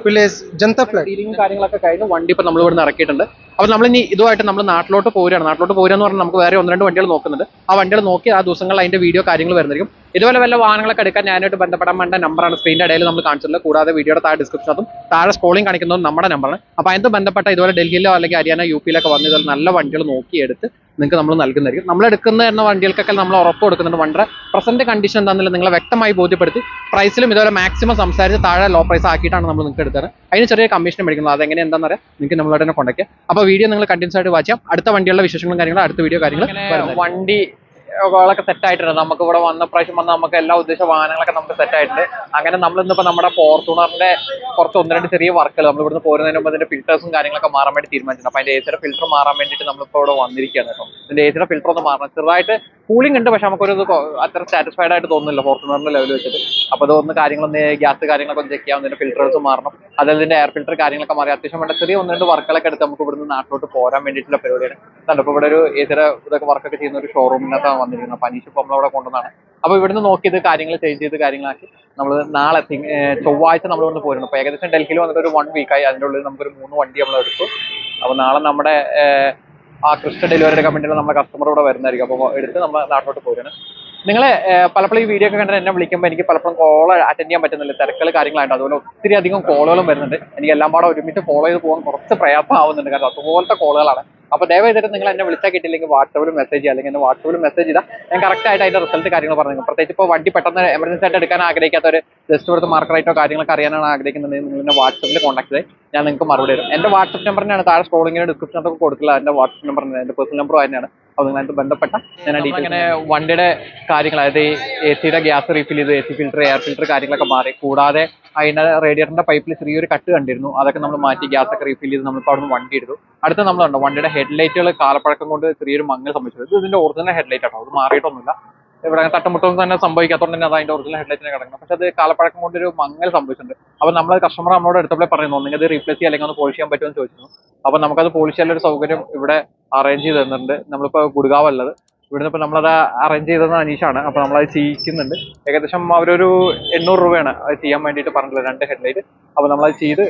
പ്ലേസ് ജനത ഫ്ലാറ്റ് കാര്യങ്ങളൊക്കെ കഴിഞ്ഞ് വണ്ടി ഇപ്പൊ നമ്മൾ ഇവിടുന്ന് ഇറക്കിയിട്ടുണ്ട്. അപ്പോൾ നമ്മൾ ഇനി ഇതുമായിട്ട് നമ്മൾ നാട്ടിലോട്ട് പോരുകയാണ്. നാട്ടിലോട്ട് പോരുക എന്ന് പറഞ്ഞാൽ നമുക്ക് വേറെ ഒന്ന് രണ്ട് വണ്ടികൾ നോക്കുന്നുണ്ട്. ആ വണ്ടികൾ നോക്കി ആ ദിവസങ്ങളിൽ അതിന്റെ വീഡിയോ കാര്യങ്ങൾ വരുന്നതായിരിക്കും. ഇതുപോലെ വല്ല വാഹനങ്ങളൊക്കെ എടുക്കാൻ ഞാനായിട്ട് ബന്ധപ്പെടാൻ വേണ്ട നമ്പറാണ് സ്ക്രീനിന്റെ ഇടയിൽ നമ്മൾ കാണിച്ചിട്ടുള്ളത് കൂടാതെ വീഡിയോയുടെ താഴെ ഡിസ്ക്രിപ്ഷനകത്തും താഴെ സ്ക്രോളിംഗ് കാണിക്കുന്നതും നമ്മുടെ നമ്പറാണ് അപ്പോൾ അതിന് ബന്ധപ്പെട്ട ഇതുപോലെ ഡൽഹിയിലോ അല്ലെങ്കിൽ ഹരിയാന യു പിയിലൊക്കെ വന്ന് ഇതുപോലെ നല്ല വണ്ടികൾ നോക്കിയെടുത്ത് നിങ്ങൾക്ക് നമ്മൾ നൽകുന്നതായിരിക്കും. നമ്മൾ എടുക്കുന്ന എന്ന വണ്ടികൾക്കൊക്കെ നമ്മൾ ഉറപ്പ് കൊടുക്കുന്നുണ്ട്. വണ്ടിയുടെ പ്രസന്റ് കണ്ടീഷൻ എന്താണെന്നുള്ളത് നിങ്ങളെ വ്യക്തമായി ബോധ്യപ്പെടുത്തി. പ്രൈസിലും ഇതുപോലെ മാക്സിമം സംസാരിച്ച് താഴെ ലോ പ്രൈസ് ആക്കിയിട്ടാണ് നമ്മൾ നിങ്ങൾക്ക് എടുത്തത്. അതിന് ചെറിയ കമ്മീഷൻ മേടിക്കുന്നത്. അതെങ്ങനെ എന്താണെന്ന് അറിയാം. നിങ്ങൾക്ക് നമ്മളോട് തന്നെ കോൺടാക്ട് അപ്പോൾ വീഡിയോ നിങ്ങൾ കണ്ടിന്യൂസ് ആയിട്ട് വാച്ച് ചെയ്യാം. അടുത്ത വണ്ടിയുള്ള വിശേഷങ്ങളും കാര്യങ്ങളും അടുത്ത വീഡിയോ കാര്യങ്ങൾ വണ്ടി കളൊക്കെ സെറ്റ് ആയിട്ടുണ്ട്. നമുക്ക് ഇവിടെ വന്ന പ്രാവശ്യം വന്ന നമുക്ക് എല്ലാ ഉദ്ദേശ വാഹനങ്ങളൊക്കെ നമുക്ക് സെറ്റ് ആയിട്ടുണ്ട്. അങ്ങനെ നമ്മൾ ഇന്നിപ്പോ നമ്മുടെ ഫോർച്യൂണറിന്റെ കുറച്ച് ഒന്ന് രണ്ട് ചെറിയ വർക്കുകൾ നമ്മൾ ഇവിടുന്ന് പോരുന്നതിന് മുമ്പ് ഇതിന്റെ ഫിൽറ്റേഴ്സും കാര്യങ്ങളൊക്കെ മാറാൻ വേണ്ടി തീരുമാനിച്ചിട്ടുണ്ട്. അപ്പൊ അതിന്റെ എസിയുടെ ഫിൽറ്റർ മാറാൻ വേണ്ടിയിട്ട് നമ്മളിപ്പോൾ ഇവിടെ വന്നിരിക്കുകയാണ് കേട്ടോ. ഇതിന്റെ എസിയുടെ ഫിൽറ്റർ ഒന്ന് മാറണം. ചെറുതായിട്ട് കൂളിംഗ് ഉണ്ട് പക്ഷെ നമുക്കൊരു അത്ര സാറ്റിസ്ഫൈഡ് ആയിട്ട് തോന്നുന്നില്ല. ഫോർച്യൂണറിന്റെ ലെവൽ വെച്ചിട്ട്. അപ്പൊ അതൊന്ന് കാര്യങ്ങളൊന്ന് ഗ്യാസ് കാര്യങ്ങളൊക്കെ ഒന്ന് ചെക്ക് ചെയ്യാം. ഇതിന്റെ ഫിൽറ്റേഴ്സ് മാറണം. അതായത് ഇതിന്റെ എയർ ഫിൽറ്റർ കാര്യങ്ങളൊക്കെ മാറി. അത്യാവശ്യം വേണ്ട ചെറിയ ഒന്ന് രണ്ട് വർക്കുകളൊക്കെ എടുത്ത് നമുക്ക് ഇവിടുന്ന് നാട്ടിലോട്ട് പോരാൻ വേണ്ടിയിട്ടുള്ള പരിപാടിയാണ്. കണ്ടോ ഇപ്പൊ ഇവിടെ ഒരു ഏതൊരു ഇതൊക്കെ വർക്കൊക്കെ ചെയ്യുന്ന ഒരു ഷോറൂമിനകത്താണ് വന്നിരിക്കുന്നത്. അപ്പൊ അനീഷ് ഇപ്പൊ നമ്മളവിടെ കൊണ്ടുവന്നാണ്. അപ്പൊ ഇവിടുന്ന് നോക്കിയത് കാര്യങ്ങൾ ചേഞ്ച് ചെയ്ത് കാര്യങ്ങളാക്കി. നമ്മൾ നാളെ ചൊവ്വാഴ്ച നമ്മൾ ഇവിടുന്ന് പോരുന്നു. അപ്പൊ ഏകദേശം ഡൽഹിയിൽ വന്നിട്ട് ഒരു വൺ വീക്കായി അതിന്റെ ഉള്ളിൽ നമുക്കൊരു മൂന്ന് വണ്ടി നമ്മൾ എടുത്തു. അപ്പൊ നാളെ നമ്മുടെ ആ കൃഷ്ണ ഡെലിവറി എടുക്കാൻ വേണ്ടിയുള്ള നമ്മുടെ കസ്റ്റമർ ഇവിടെ വരുന്നതായിരിക്കും. അപ്പോൾ എടുത്ത് നമ്മൾ നാട്ടിലോട്ട് പോരുന്നു. നിങ്ങൾ പലപ്പോഴും ഈ വീഡിയോ ഒക്കെ കണ്ടിട്ട് എന്നെ വിളിക്കുമ്പോൾ എനിക്ക് പലപ്പോഴും കോൾ അറ്റൻഡ് ചെയ്യാൻ പറ്റുന്നില്ല. തിരക്കുകൾ കാര്യങ്ങളായിട്ട്. അതുപോലെ ഒത്തിരി അധികം കോളുകളും വരുന്നുണ്ട്. എനിക്ക് എല്ലാം പാടെ ഒരുമിച്ച് ഫോളോ ചെയ്ത് പോകാൻ കുറച്ച് പ്രയാസമാവുന്നുണ്ട് കാരണം അതുപോലത്തെ കോളുകളാണ് അപ്പൊ ദയവായി ചെയ്തിട്ട് നിങ്ങൾ എന്നെ വിളിച്ചാൽ കിട്ടില്ലെങ്കിൽ വാട്സപ്പിൽ മെസ്സേജ് ചെയ്യുക. അല്ലെങ്കിൽ എന്നെ വാട്സപ്പിൽ മെസ്സേജ് ചെയ്താൽ ഞാൻ കറക്റ്റ് ആയിട്ട് അതിന്റെ റിസൾട്ട് കാര്യങ്ങൾ പറഞ്ഞു. പ്രത്യേകിച്ച് ഇപ്പോൾ വണ്ടി പെട്ടെന്ന് എമർജൻസി ആയിട്ട് എടുക്കാൻ ആഗ്രഹിക്കാത്തവർ ജസ്റ്റ് ഇവിടുത്തെ മാർക്ക് റേറ്റോ കാര്യങ്ങളൊക്കെ അറിയാനാണ് ആഗ്രഹിക്കുന്നുണ്ടെങ്കിൽ നിങ്ങൾ എന്നെ വാട്സപ്പിൽ കോൺടാക്ട് ചെയ്ത് ഞാൻ നിങ്ങൾക്ക് മറുപടി തരും. എന്റെ വാട്സപ്പ് നമ്പറിനാണ് താഴെ സ്ക്രോളിങ്ങിന് ഡിസ്ക്രിപ്ഷനൊക്കെ കൊടുക്കില്ല എന്റെ വാട്സപ്പ് നമ്പർ എന്റെ പേഴ്സണൽ നമ്പർ തന്നെയാണ് നിങ്ങളായിട്ട് ബന്ധപ്പെട്ട ഞാൻ ഇങ്ങനെ വണ്ടിയുടെ കാര്യങ്ങൾ അതായത് എ സിയുടെ ഗ്യാസ് റീഫിൽ ചെയ്ത് A C filter air filter കാര്യങ്ങളൊക്കെ മാറി. കൂടാതെ അതിന്റെ റേഡിയേറ്ററിന്റെ പൈപ്പിൽ ചെറിയൊരു കട്ട് കണ്ടിരുന്നു. അതൊക്കെ നമ്മൾ മാറ്റി ഗ്യാസ് ഒക്കെ റീഫിൽ ചെയ്ത് നമ്മളിപ്പോൾ അവിടെ നിന്ന് വണ്ടി എടുത്തു അടുത്ത നമ്മളുണ്ട് വണ്ടിയുടെ ഹെഡ്ലൈറ്റുകൾ കാലപ്പഴക്കം കൊണ്ട് ചെറിയൊരു മങ്ങൽ സംഭവിച്ചു ഇത് ഇതിന്റെ ഒറിജിനൽ ഹെഡ്ലൈറ്റ് ആണ്. അത് മാറിയിട്ടൊന്നുമില്ല. ഇവിടെ തട്ടുമുട്ടൊന്നും തന്നെ സംഭവിക്കാത്തതുകൊണ്ട് തന്നെ അത് അതിന്റെ ഒറിജിനൽ ഹെഡ്ലൈറ്റിനെ കിടക്കണം പക്ഷെ അത് കാലപ്പഴക്കം കൊണ്ട് ഒരു മങ്ങൽ സംഭവിച്ചിട്ടുണ്ട്. അപ്പൊ നമ്മൾ കസ്റ്റമർ നമ്മളോട് എടുത്തപ്പോൾ പറയുന്നു നിങ്ങൾ ഇത് റീപ്ലേസ് ചെയ്യാൻ അല്ലെങ്കിൽ ഒന്ന് പോളിഷ് ചെയ്യാൻ പറ്റുമെന്ന് ചോദിച്ചു അപ്പൊ നമുക്കത് പോളിഷ് ചെയ്യാനുള്ള ഒരു സൗകര്യം ഇവിടെ അറേഞ്ച് ചെയ്ത് തന്നിട്ടുണ്ട്. നമ്മളിപ്പോ ഗുഡ്ഗാവല്ലത് ഇവിടുന്ന് ഇപ്പൊ നമ്മളത് അറേഞ്ച് ചെയ്തത് അനീഷാണ് അപ്പൊ നമ്മളത് ചെയ്യിക്കുന്നുണ്ട്. ഏകദേശം അവരൊരു എണ്ണൂറ് രൂപയാണ് അത് ചെയ്യാൻ വേണ്ടിയിട്ട് പറഞ്ഞിട്ടുള്ളത് രണ്ട് ഹെഡ്ലൈറ്റ്. അപ്പൊ നമ്മളത് ചെയ്ത്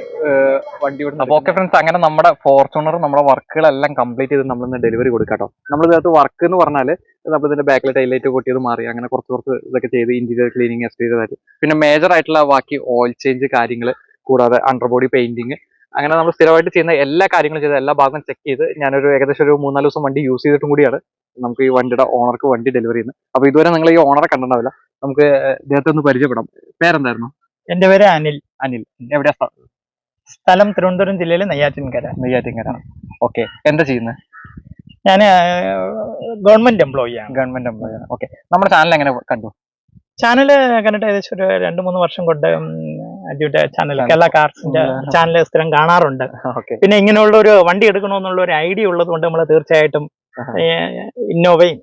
വണ്ടി വിടുന്നത് അപ്പോൾ ഓക്കെ ഫ്രണ്ട്സ് അങ്ങനെ നമ്മുടെ ഫോർച്യൂണർ നമ്മുടെ വർക്കുകളെല്ലാം കംപ്ലീറ്റ് ചെയ്ത് നമ്മളിന്ന് ഡെലിവറി കൊടുക്കാട്ടോ നമ്മൾ ഇതിനകത്ത് വർക്ക് എന്ന് പറഞ്ഞാൽ നമ്മൾ ഇതിന്റെ ബാക്കിലെ ടൈലൈറ്റ് പൊട്ടിയത് മാറി. അങ്ങനെ കുറച്ച് കുറച്ച് ഇതൊക്കെ ചെയ്ത് ഇന്റീരിയർ ക്ലീനിങ് എക്സ്റ്റീരിയർ ആയിട്ട്. പിന്നെ മേജർ ആയിട്ടുള്ള ബാക്കി ഓയിൽ ചേഞ്ച് കാര്യങ്ങൾ കൂടാതെ അണ്ടർ ബോഡി പെയിന്റിങ് അങ്ങനെ നമ്മൾ സ്ഥിരമായിട്ട് ചെയ്യുന്ന എല്ലാ കാര്യങ്ങളും ചെയ്ത് എല്ലാ ഭാഗവും ചെക്ക് ചെയ്ത് ഞാനൊരു ഏകദേശം ഒരു മൂന്നാൽ ദിവസം വണ്ടി യൂസ് ചെയ്തിട്ടും കൂടിയാണ്. നമുക്ക് ഈ വണ്ടിയുടെ ഓണർക്ക് വണ്ടി ഡെലിവറി ചെയ്യുന്നത്. അപ്പൊ ഇതുവരെ നിങ്ങൾ ഈ ഓണറെ കണ്ടിട്ടുണ്ടാവില്ല. നമുക്ക് ഇദ്ദേഹത്തെ ഒന്ന് പരിചയപ്പെടാം. പേരെന്തായിരുന്നു? എന്റെ പേര് അനിൽ. അനിൽ. എവിടെയാ സ്ഥ- സ്ഥലം തിരുവനന്തപുരം ജില്ലയിലെ നെയ്യാറ്റിൻകര. നെയ്യാറ്റിൻകര. ഓക്കെ. എന്താ ചെയ്യുന്നത് ഞാൻ ഗവൺമെന്റ് എംപ്ലോയിയാണ് ഗവൺമെന്റ് എംപ്ലോയി ഓക്കെ. നമ്മുടെ ചാനൽ എങ്ങനെ കണ്ടു? ചാനൽ കണ്ടിട്ട് ഏകദേശം ഒരു രണ്ട് മൂന്ന് വർഷം കൊണ്ട് അജിയുടെ ചാനൽ ചാനൽ. കേരള കാർസിന്റെ ചാനൽ സ്ഥിരം കാണാറുണ്ട്. പിന്നെ ഇങ്ങനെയുള്ള ഒരു വണ്ടി എടുക്കണമെന്നുള്ള ഒരു ഐഡിയ ഉള്ളത് കൊണ്ട് നമ്മൾ തീർച്ചയായിട്ടും. ഇന്നോവയും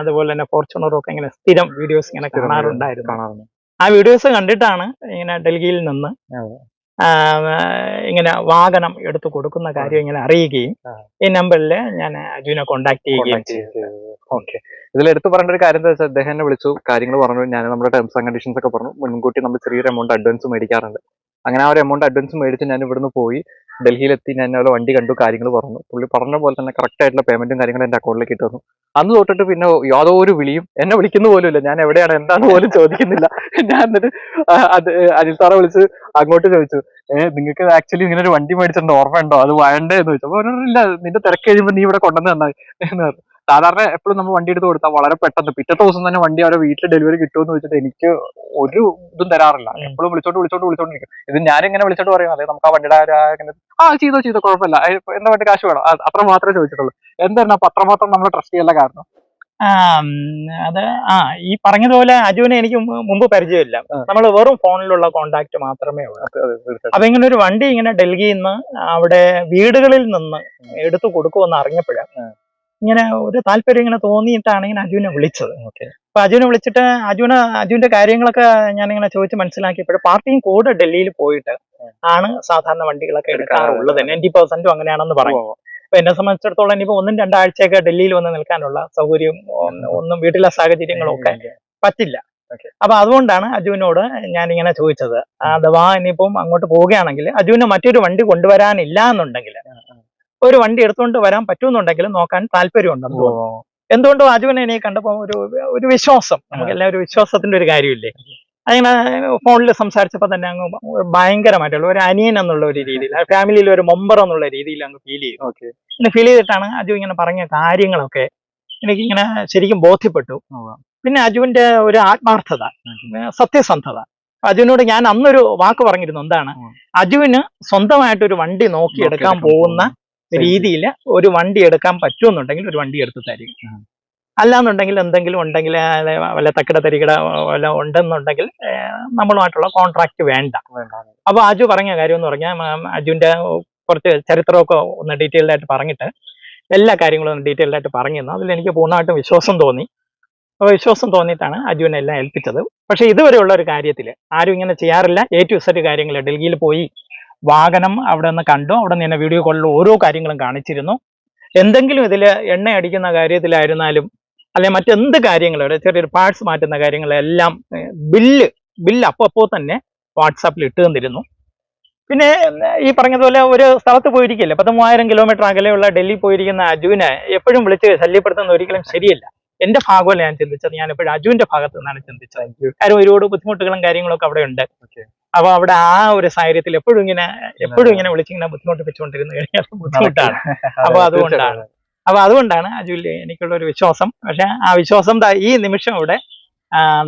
അതുപോലെ തന്നെ ഫോർച്യൂണറും ഒക്കെ ഇങ്ങനെ സ്ഥിരം വീഡിയോസ് ഇങ്ങനെ കാണാറുണ്ടായിരുന്നു. ആ വീഡിയോസ് കണ്ടിട്ടാണ് ഇങ്ങനെ ഡൽഹിയിൽ നിന്ന് ഇങ്ങനെ വാഹനം എടുത്തു കൊടുക്കുന്ന കാര്യം ഇങ്ങനെ അറിയുകയും ഈ നമ്പറിൽ ഞാൻ അജുവിനെ കോണ്ടാക്ട് ചെയ്യുകയും ഓക്കെ ഇതിൽ എടുത്തു പറയേണ്ട ഒരു കാര്യം എന്താ വെച്ചാൽ അദ്ദേഹം എന്നെ വിളിച്ചു കാര്യങ്ങൾ പറഞ്ഞു. ഞാൻ നമ്മുടെ ടേംസ് ആൻഡ് കണ്ടീഷൻസ് ഒക്കെ പറഞ്ഞു. മുൻകൂട്ടി നമ്മൾ ചെറിയൊരു എമൗണ്ട് അഡ്വാൻസ് മേടിക്കാറുണ്ട്. അങ്ങനെ ആ ഒരു എമൗണ്ട് അഡ്വാൻസ് മേടിച്ച് ഞാൻ ഇവിടുന്ന് പോയി. ഡൽഹിയിലെത്തി ഞാൻ അവിടെ വണ്ടി കണ്ടു കാര്യങ്ങൾ പറഞ്ഞു. പുള്ളി പറഞ്ഞ പോലെ തന്നെ കറക്റ്റ് ആയിട്ടുള്ള പേയ്മെന്റും കാര്യങ്ങളും എന്റെ അക്കൗണ്ടിലേക്ക് തന്നു. അന്ന് തൊട്ടിട്ട് പിന്നെ യാതൊരു വിളിയും എന്നെ വിളിക്കുന്ന പോലും ഞാൻ എവിടെയാണ് എന്താണ് പോലും ചോദിക്കുന്നില്ല. ഞാൻ എന്നിട്ട് അത് അനിൽ സാറെ വിളിച്ച് അങ്ങോട്ട് ചോദിച്ചു ഏഹ് നിങ്ങൾക്ക് ആക്ച്വലി ഇങ്ങനെ ഒരു വണ്ടി മേടിച്ചിട്ടുണ്ട് ഓർമ്മയുണ്ടോ? അത് വേണ്ടേ എന്ന് ചോദിച്ചു. അപ്പൊ ഇല്ല നിന്റെ തിരക്ക് കഴിയുമ്പോൾ നീ ഇവിടെ കൊണ്ടുവന്ന് തന്നാൽ. എന്ന് പറഞ്ഞു. സാധാരണ എപ്പോഴും നമ്മൾ വണ്ടി എടുത്ത് കൊടുത്താൽ വളരെ പെട്ടെന്ന് പിറ്റത്തെ ദിവസം തന്നെ വണ്ടി അവരെ വീട്ടിൽ ഡെലിവറി കിട്ടുമെന്ന് വെച്ചിട്ട് എനിക്ക് ഒരു ഇതും തരാറില്ല. എപ്പോഴും വിളിച്ചോണ്ട് വിളിച്ചോണ്ട് വിളിച്ചോണ്ടിരിക്കും ഇത് ഞാൻ ഇങ്ങനെ വിളിച്ചോണ്ട് പറയും അതെ നമുക്ക് ആ വണ്ടിയുടെ ആ ആ ഇങ്ങനെ, ആ ചെയ്തോ ചെയ്തോ കുഴപ്പമില്ല. എന്താ വേണ്ടി കാശ് വേണം? അത്ര മാത്രമേ ചോദിച്ചിട്ടുള്ളൂ. എന്തായിരുന്നു? അപ്പൊ അത്രമാത്രം നമ്മൾ ട്രസ്റ്റ് ചെയ്യാനുള്ള കാരണം? അത് ആ ഈ പറഞ്ഞതുപോലെ അജുവിനെ എനിക്ക് മുമ്പ് പരിചയമില്ല. നമ്മൾ വെറും ഫോണിലുള്ള കോണ്ടാക്ട് മാത്രമേ ഉള്ളൂ. അപ്പൊ ഇങ്ങനെ ഒരു വണ്ടി ഇങ്ങനെ ഡൽഹിയിൽ നിന്ന് അവിടെ വീടുകളിൽ നിന്ന് എടുത്തു കൊടുക്കുമെന്ന് അറിഞ്ഞപ്പോഴാണ്. ഇങ്ങനെ ഒരു താല്പര്യം ഇങ്ങനെ തോന്നിയിട്ടാണ് ഇങ്ങനെ അജുവിനെ വിളിച്ചത്. അപ്പൊ അജുവിനെ വിളിച്ചിട്ട് അജുവിന് അജുവിന്റെ കാര്യങ്ങളൊക്കെ ഞാൻ ഇങ്ങനെ ചോദിച്ച് മനസ്സിലാക്കിയപ്പോൾ പാർട്ടിയും കൂടെ ഡൽഹിയിൽ പോയിട്ട് ആണ് സാധാരണ വണ്ടികളൊക്കെ എടുക്കാറുള്ളത്. നയന്റി പെർസെന്റും അങ്ങനെയാണെന്ന് പറഞ്ഞു അപ്പൊ എന്നെ സംബന്ധിച്ചിടത്തോളം ഇനിയിപ്പോ ഒന്നും രണ്ടാഴ്ചയൊക്കെ ഡൽഹിയിൽ വന്ന് നിൽക്കാനുള്ള സൗകര്യം ഒന്നും- വീട്ടിലെ സാഹചര്യങ്ങളും ഒക്കെ പറ്റില്ല. അപ്പൊ അതുകൊണ്ടാണ് അജുവിനോട് ഞാൻ ഇങ്ങനെ ചോദിച്ചത് അഥവാ ഇനിയിപ്പം അങ്ങോട്ട് പോവുകയാണെങ്കിൽ അജുവിന് മറ്റൊരു വണ്ടി കൊണ്ടുവരാനില്ല എന്നുണ്ടെങ്കിൽ ഒരു വണ്ടി എടുത്തുകൊണ്ട് വരാൻ പറ്റുമെന്നുണ്ടെങ്കിൽ നോക്കാൻ താല്പര്യമുണ്ടെന്ന് തോന്നുന്നു. എന്തുകൊണ്ടും അജുവിനെ എന്നെ കണ്ടപ്പോ ഒരു ഒരു വിശ്വാസം. നമുക്കെല്ലാം ഒരു വിശ്വാസത്തിന്റെ ഒരു കാര്യമില്ലേ? അങ്ങനെ ഫോണിൽ സംസാരിച്ചപ്പോൾ തന്നെ അങ്ങ് ഭയങ്കരമായിട്ടുള്ള ഒരു അനിയൻ എന്നുള്ള ഒരു രീതിയിൽ ഫാമിലിയിൽ ഒരു മെമ്പർ എന്നുള്ള രീതിയിൽ അങ്ങ് ഫീൽ ചെയ്തു. പിന്നെ ഫീൽ ചെയ്തിട്ടാണ് അജു ഇങ്ങനെ പറഞ്ഞ കാര്യങ്ങളൊക്കെ എനിക്ക് ഇങ്ങനെ ശരിക്കും ബോധ്യപ്പെട്ടു. പിന്നെ അജുവിന്റെ ഒരു ആത്മാർത്ഥത സത്യസന്ധത. അജുവിനോട് ഞാൻ അന്നൊരു വാക്ക് പറഞ്ഞിരുന്നു എന്താണ്. അജുവിന് സ്വന്തമായിട്ട് ഒരു വണ്ടി നോക്കിയെടുക്കാൻ പോകുന്ന. രീതിയിൽ ഒരു വണ്ടി എടുക്കാൻ പറ്റുമെന്നുണ്ടെങ്കിൽ ഒരു വണ്ടി എടുത്ത് തരിക. അല്ലാന്നുണ്ടെങ്കിൽ എന്തെങ്കിലും ഉണ്ടെങ്കിൽ വല്ല തക്കിട തരികിട വല്ല ഉണ്ടെന്നുണ്ടെങ്കിൽ നമ്മളുമായിട്ടുള്ള കോൺട്രാക്ട് വേണ്ട. അപ്പൊ അജു പറഞ്ഞ കാര്യം എന്ന് പറഞ്ഞാൽ അജുവിന്റെ കുറച്ച് ചരിത്രമൊക്കെ ഒന്ന് ഡീറ്റെയിൽഡ് ആയിട്ട് പറഞ്ഞിട്ട് എല്ലാ കാര്യങ്ങളും ഒന്ന് ഡീറ്റെയിൽഡ് ആയിട്ട് പറഞ്ഞു തന്നു. അതിൽ എനിക്ക് പൂർണമായിട്ടും വിശ്വാസം തോന്നി. അപ്പോൾ വിശ്വാസം തോന്നിയിട്ടാണ് അജുവിനെ എല്ലാം ഏൽപ്പിച്ചത്. പക്ഷെ ഇതുവരെയുള്ള ഒരു കാര്യത്തിൽ ആരും ഇങ്ങനെ ചെയ്യാറില്ല. എ ടു സെറ്റ് കാര്യങ്ങൾ ഡൽഹിയിൽ പോയി. വാഹനം അവിടെ നിന്ന് കണ്ടു അവിടെ നിന്ന് വീഡിയോ കോളിൽ ഓരോ കാര്യങ്ങളും കാണിച്ചിരുന്നു. എന്തെങ്കിലും ഇതിൽ എണ്ണ അടിക്കുന്ന കാര്യത്തിലായിരുന്നാലും അല്ലെ മറ്റെന്ത് കാര്യങ്ങളും ചെറിയൊരു പാർട്സ് മാറ്റുന്ന കാര്യങ്ങളെല്ലാം ബില്ല് ബില്ല് അപ്പോൾ തന്നെ വാട്സാപ്പിൽ ഇട്ട് തന്നിരുന്നു പിന്നെ ഈ പറഞ്ഞതുപോലെ ഒരു സ്ഥലത്ത് പോയിരിക്കില്ല. പത്ത് മൂവായിരം കിലോമീറ്റർ അകലെയുള്ള ഡൽഹി പോയിരിക്കുന്ന അജുവിനെ എപ്പോഴും വിളിച്ച് ശല്യപ്പെടുത്തുന്ന ഒരിക്കലും ശരിയല്ല. എന്റെ ഭാഗമല്ല ഞാൻ ചിന്തിച്ചത്. ഞാൻ രാജുവിന്റെ അജുവിന്റെ ഭാഗത്ത് നിന്നാണ് ചിന്തിച്ചത്. കാരണം ഒരുപാട് ബുദ്ധിമുട്ടുകളും കാര്യങ്ങളൊക്കെ അവിടെ ഉണ്ട്. അപ്പൊ അവിടെ ആ ഒരു സാഹചര്യത്തിൽ എപ്പോഴും ഇങ്ങനെ എപ്പോഴും ഇങ്ങനെ വിളിച്ചിങ്ങനെ ബുദ്ധിമുട്ടിപ്പിച്ചുകൊണ്ടിരുന്നു കഴിഞ്ഞാൽ ബുദ്ധിമുട്ടാണ്. അപ്പൊ അതുകൊണ്ടാണ്. അപ്പൊ അതുകൊണ്ടാണ് അജുവിൽ എനിക്കുള്ള ഒരു വിശ്വാസം. പക്ഷെ ആ വിശ്വാസം ഈ നിമിഷം ഇവിടെ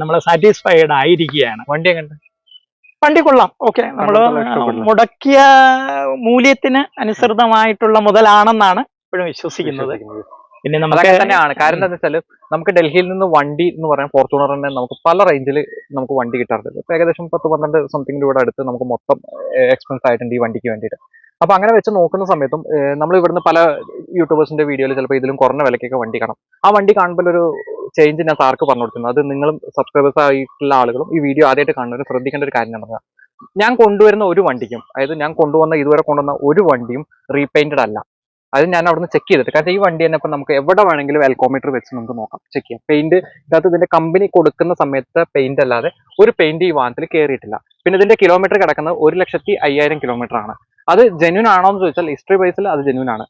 നമ്മൾ സാറ്റിസ്ഫൈഡ് ആയിരിക്കുകയാണ്. വണ്ടി കണ്ട് വണ്ടി കൊള്ളാം. ഓക്കെ നമ്മൾ മുടക്കിയ മൂല്യത്തിന് അനുസൃതമായിട്ടുള്ള മുതലാണെന്നാണ് ഇപ്പോഴും വിശ്വസിക്കുന്നത്. പിന്നെ നമുക്ക് തന്നെയാണ്. കാരണം എന്താ വെച്ചാൽ നമുക്ക് ഡൽഹിയിൽ നിന്ന് വണ്ടി എന്ന് പറയാൻ ഫോർച്യൂണർ തന്നെ നമുക്ക് പല റേഞ്ചിൽ നമുക്ക് വണ്ടി കിട്ടാറുണ്ട്. ഇപ്പൊ ഏകദേശം പത്ത് പന്ത്രണ്ട് സംതിങ് രൂപയുടെ അടുത്ത് നമുക്ക് മൊത്തം എക്സ്പെൻസ് ആയിട്ടുണ്ട് ഈ വണ്ടിക്ക് വേണ്ടിയിട്ട്. അപ്പൊ അങ്ങനെ വെച്ച് നോക്കുന്ന സമയത്തും നമ്മൾ ഇവിടുന്ന് പല യൂട്യൂബേഴ്സിന്റെ വീഡിയോയിൽ ചിലപ്പോൾ ഇതിലും കുറഞ്ഞ വിലക്കൊക്കെ വണ്ടി കാണാം. ആ വണ്ടി കാണുമ്പോൾ ഒരു ചേഞ്ച് ഞാൻ സാർക്ക് പറഞ്ഞു കൊടുത്തിരുന്നു. അത് നിങ്ങളും സബ്സ്ക്രൈബേഴ്സ് ആയിട്ടുള്ള ആളുകളും ഈ വീഡിയോ ആദ്യമായിട്ട് കാണുന്നവർ ശ്രദ്ധിക്കേണ്ട ഒരു കാര്യം പറഞ്ഞാൽ ഞാൻ കൊണ്ടുവരുന്ന ഒരു വണ്ടിക്കും അതായത് ഞാൻ കൊണ്ടുവന്ന ഇതുവരെ കൊണ്ടുവന്ന ഒരു വണ്ടിയും റീപെയിന്റഡ് അല്ല. അത് ഞാൻ അവിടുന്ന് ചെക്ക് ചെയ്തിട്ട്. കാരണം ഈ വണ്ടി തന്നെ ഇപ്പം നമുക്ക് എവിടെ വേണമെങ്കിലും വെൽക്കോമീറ്റർ വെച്ച് നമുക്ക് നോക്കാം. ചെക്ക് ചെയ്യാം. പെയിന്റ് ഇതിനകത്ത് ഇതിന്റെ കമ്പനി കൊടുക്കുന്ന സമയത്ത് പെയിന്റ് അല്ലാതെ ഒരു പെയിന്റ് ഈ വാഹനത്തിൽ കയറിയിട്ടില്ല പിന്നെ ഇതിന്റെ കിലോമീറ്റർ കിടക്കുന്നത് ഒരു ലക്ഷത്തി അയ്യായിരം കിലോമീറ്റർ ആണ്. അത് ജെന്യൂൻ ആണോ എന്ന് ചോദിച്ചാൽ ഹിസ്റ്ററി ബേസിൽ അത് ജെന്യൂൻ ആണ്.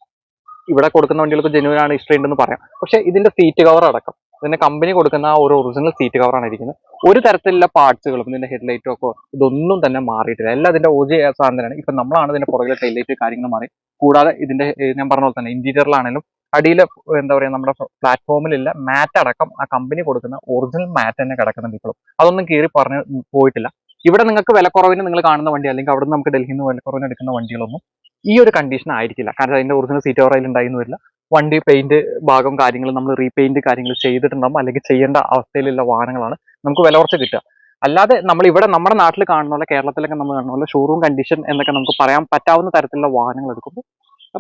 ഇവിടെ കൊടുക്കുന്ന വണ്ടികൾക്ക് ജെന്യൂൻ ആണ് ഹിസ്റ്ററി ഉണ്ടെന്ന് പറയാം. പക്ഷെ ഇതിന്റെ സീറ്റ് കവർ അടക്കം. ഇതിന്റെ കമ്പനി കൊടുക്കുന്ന ആ ഒരു ഒറിജിനൽ സീറ്റ് കവറാണ് ഇരിക്കുന്നത്. ഒരു തരത്തിലുള്ള പാർട്സുകളും ഇതിന്റെ ഹെഡ്ലൈറ്റും ഒക്കെ ഇതൊന്നും തന്നെ മാറിയിട്ടില്ല. എല്ലാം അതിന്റെ ഓജി സാധനമാണ് ഇപ്പൊ നമ്മളാണ് ഇതിന്റെ പുറകിലെ ടൈലൈറ്റ് കാര്യങ്ങൾ മാറി. കൂടാതെ ഇതിന്റെ ഞാൻ പറഞ്ഞ പോലെ തന്നെ ഇന്റീരിയറിലാണെങ്കിലും അടിയിലെ എന്താ പറയാ നമ്മുടെ പ്ലാറ്റ്ഫോമിലില്ല മാറ്റ് അടക്കം ആ കമ്പനി കൊടുക്കുന്ന ഒറിജിനൽ മാറ്റ് തന്നെ കിടക്കുന്നുണ്ട് ഇപ്പോഴും. അതൊന്നും കീറി പറഞ്ഞു പോയിട്ടില്ല. ഇവിടെ നിങ്ങൾക്ക് വിലക്കുറവിന് നിങ്ങൾ കാണുന്ന വണ്ടി അല്ലെങ്കിൽ അവിടെ നമുക്ക് ഡൽഹിയിൽ നിന്ന് വിലക്കുറവിന് എടുക്കുന്ന വണ്ടികളൊന്നും ഈ ഒരു കണ്ടീഷൻ ആയിരിക്കില്ല. കാരണം അതിന്റെ ഒറിജിനൽ സീറ്റ് ഓറയിൽ ഉണ്ടായിരുന്നു വരില്ല. വണ്ടി പെയിന്റ് ഭാഗം കാര്യങ്ങൾ നമ്മൾ റീപെയിന്റ് കാര്യങ്ങൾ ചെയ്തിട്ടുണ്ടാവും. അല്ലെങ്കിൽ ചെയ്യേണ്ട അവസ്ഥയിലുള്ള വാഹനങ്ങളാണ് നമുക്ക് വില കുറച്ച് കിട്ടുക. അല്ലാതെ നമ്മൾ ഇവിടെ നമ്മുടെ നാട്ടിൽ കാണുന്ന പോലെ കേരളത്തിലൊക്കെ നമ്മൾ കാണുന്ന പോലെ ഷോറൂം കണ്ടീഷൻ എന്നൊക്കെ നമുക്ക് പറയാൻ പറ്റാവുന്ന തരത്തിലുള്ള വാഹനങ്ങൾ എടുക്കുമ്പോൾ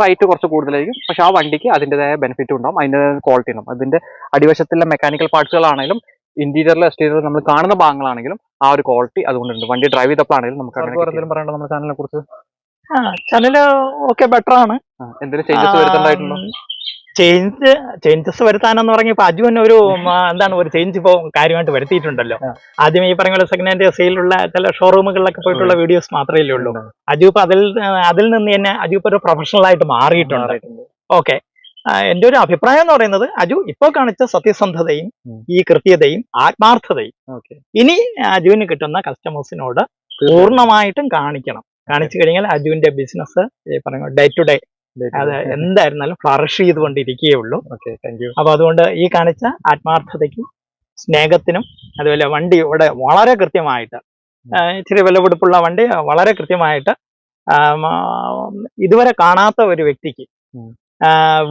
റൈറ്റ് കുറച്ച് കൂടുതലായിരിക്കും. പക്ഷെ ആ വണ്ടിക്ക് അതിന്റെതായ ബെനിഫിറ്റ് ഉണ്ടാവും. അതിന്റെതായ ക്വാളിറ്റി ഉണ്ടാവും. അതിന്റെ അടിവശത്തുള്ള മെക്കാനിക്കൽ പാർട്സുകളാണെങ്കിലും ഇന്റീരിയറിൽ എക്സ്റ്റീരിയറിൽ നമ്മൾ കാണുന്ന ഭാഗങ്ങളാണെങ്കിലും ആ ഒരു ക്വാളിറ്റി അതുകൊണ്ടുണ്ട്. വണ്ടി ഡ്രൈവ് ചെയ്തപ്പോഴാണെങ്കിലും നമുക്ക് അങ്ങനെ പറയേണ്ടത് പറയണ്ടോ നമ്മുടെ ചാനലിനെ കുറിച്ച്? ആ ചാനൽ ഓക്കെ ബെറ്റർ ആണ്. എന്തെങ്കിലും ചേഞ്ചസ് വരുത്തുണ്ടായിട്ടുണ്ടോ ചേഞ്ച് ചേഞ്ചസ് വരുത്താനെന്ന് പറഞ്ഞ ഇപ്പൊ അജു തന്നെ ഒരു എന്താണ് ഒരു ചേഞ്ച് ഇപ്പൊ കാര്യമായിട്ട് വരുത്തിയിട്ടുണ്ടല്ലോ. ആദ്യം ഈ പറഞ്ഞ പോലെ സെക്കൻഡ് ഹാൻഡ് സെയിലുള്ള ചില ഷോറൂമുകളിലൊക്കെ പോയിട്ടുള്ള വീഡിയോസ് മാത്രമേ ഉള്ളൂ അജു ഇപ്പൊ അതിൽ അതിൽ നിന്ന് തന്നെ അജു ഇപ്പൊ ഒരു പ്രൊഫഷണൽ ആയിട്ട് മാറിയിട്ടുണ്ട്. ഓക്കെ എന്റെ ഒരു അഭിപ്രായം എന്ന് പറയുന്നത് അജു ഇപ്പൊ കാണിച്ച സത്യസന്ധതയും ഈ കൃത്യതയും ആത്മാർത്ഥതയും ഇനി അജുവിന് കിട്ടുന്ന കസ്റ്റമേഴ്സിനോട് പൂർണമായിട്ടും കാണിക്കണം. കാണിച്ചു കഴിഞ്ഞാൽ അജുവിന്റെ ബിസിനസ് പറഞ്ഞു ഡേ ടു ഡേ അത് എന്തായിരുന്നാലും ഫ്ലറിഷ് ചെയ്തുകൊണ്ടിരിക്കുകയുള്ളൂ ഉള്ളൂ. താങ്ക് യു അപ്പൊ അതുകൊണ്ട് ഈ കാണിച്ച ആത്മാർത്ഥതയ്ക്കും സ്നേഹത്തിനും അതുപോലെ വണ്ടി ഇവിടെ വളരെ കൃത്യമായിട്ട് ഇച്ചിരി വിലപിടിപ്പുള്ള വണ്ടി വളരെ കൃത്യമായിട്ട് ഇതുവരെ കാണാത്ത ഒരു വ്യക്തിക്ക്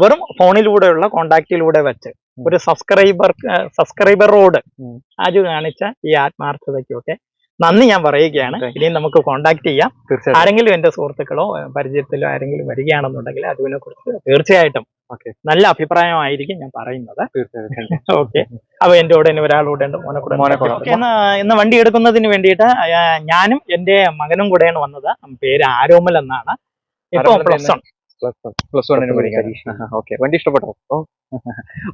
വെറും ഫോണിലൂടെയുള്ള കോണ്ടാക്റ്റിലൂടെ വെച്ച് ഒരു സബ്സ്ക്രൈബർ സബ്സ്ക്രൈബറോട്. അജു കാണിച്ച ഈ ആത്മാർത്ഥതയ്ക്കൊക്കെ നന്ദി ഞാൻ പറയുകയാണ്. ഇനിയും നമുക്ക് കോണ്ടാക്ട് ചെയ്യാം. ആരെങ്കിലും എന്റെ സുഹൃത്തുക്കളോ പരിചയത്തിലോ ആരെങ്കിലും വരികയാണെന്നുണ്ടെങ്കിൽ അതിനെ കുറിച്ച് തീർച്ചയായിട്ടും. നല്ല അഭിപ്രായമായിരിക്കും ഞാൻ പറയുന്നത്. ഓക്കെ അപ്പൊ എന്റെ കൂടെ ഇനി ഒരാളൂടെ ഉണ്ട്. മോനെ കൂടെ ഇന്ന് വണ്ടി എടുക്കുന്നതിന് വേണ്ടിയിട്ട് ഞാനും എന്റെ മകനും കൂടെയാണ് വന്നത്. പേര് ആരോമൽ എന്നാണ്. ഇപ്പൊ പ്ലസ് വൺ. പ്ലസ് വണ്ണിന് പഠിക്കാൻ. ഓക്കെ വണ്ടി ഇഷ്ടപ്പെട്ടോ?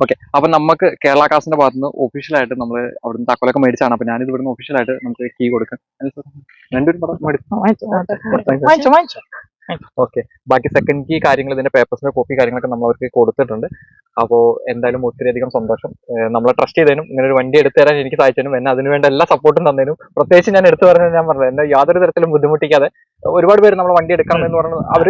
ഓക്കെ അപ്പൊ നമുക്ക് കേരള കാസിന്റെ ഭാഗത്ത് നിന്ന് ഒഫീഷ്യലായിട്ട് നമ്മൾ അവിടുന്ന് താക്കോലൊക്കെ മേടിച്ചാണ് അപ്പൊ ഞാനിത് ഇവിടുന്ന് ഒഫീഷ്യലായിട്ട് നമുക്ക് കീ കൊടുക്കാം. രണ്ടുപേരും ഓക്കെ. ബാക്കി സെക്കൻഡ് കീ കാര്യങ്ങൾ ഇതിന്റെ പേപ്പേഴ്സിന്റെ കോപ്പി കാര്യങ്ങളൊക്കെ നമ്മൾ അവർക്ക് കൊടുത്തിട്ടുണ്ട്. അപ്പോൾ എന്തായാലും ഒത്തിരി അധികം സന്തോഷം. നമ്മളെ ട്രസ്റ്റ് ചെയ്തതിനും ഇങ്ങനെ ഒരു വണ്ടി എടുത്തു തരാൻ എനിക്ക് സാധിച്ചതിനും എന്നെ അതിന് വേണ്ട എല്ലാ സപ്പോർട്ടും തന്നതിനും പ്രത്യേകിച്ച് ഞാൻ എടുത്തു പറഞ്ഞത് ഞാൻ പറഞ്ഞത് എന്നെ യാതൊരു തരത്തിലും ബുദ്ധിമുട്ടിക്കാതെ ഒരുപാട് പേര് നമ്മൾ വണ്ടി എടുക്കണം എന്ന് പറഞ്ഞത് അവർ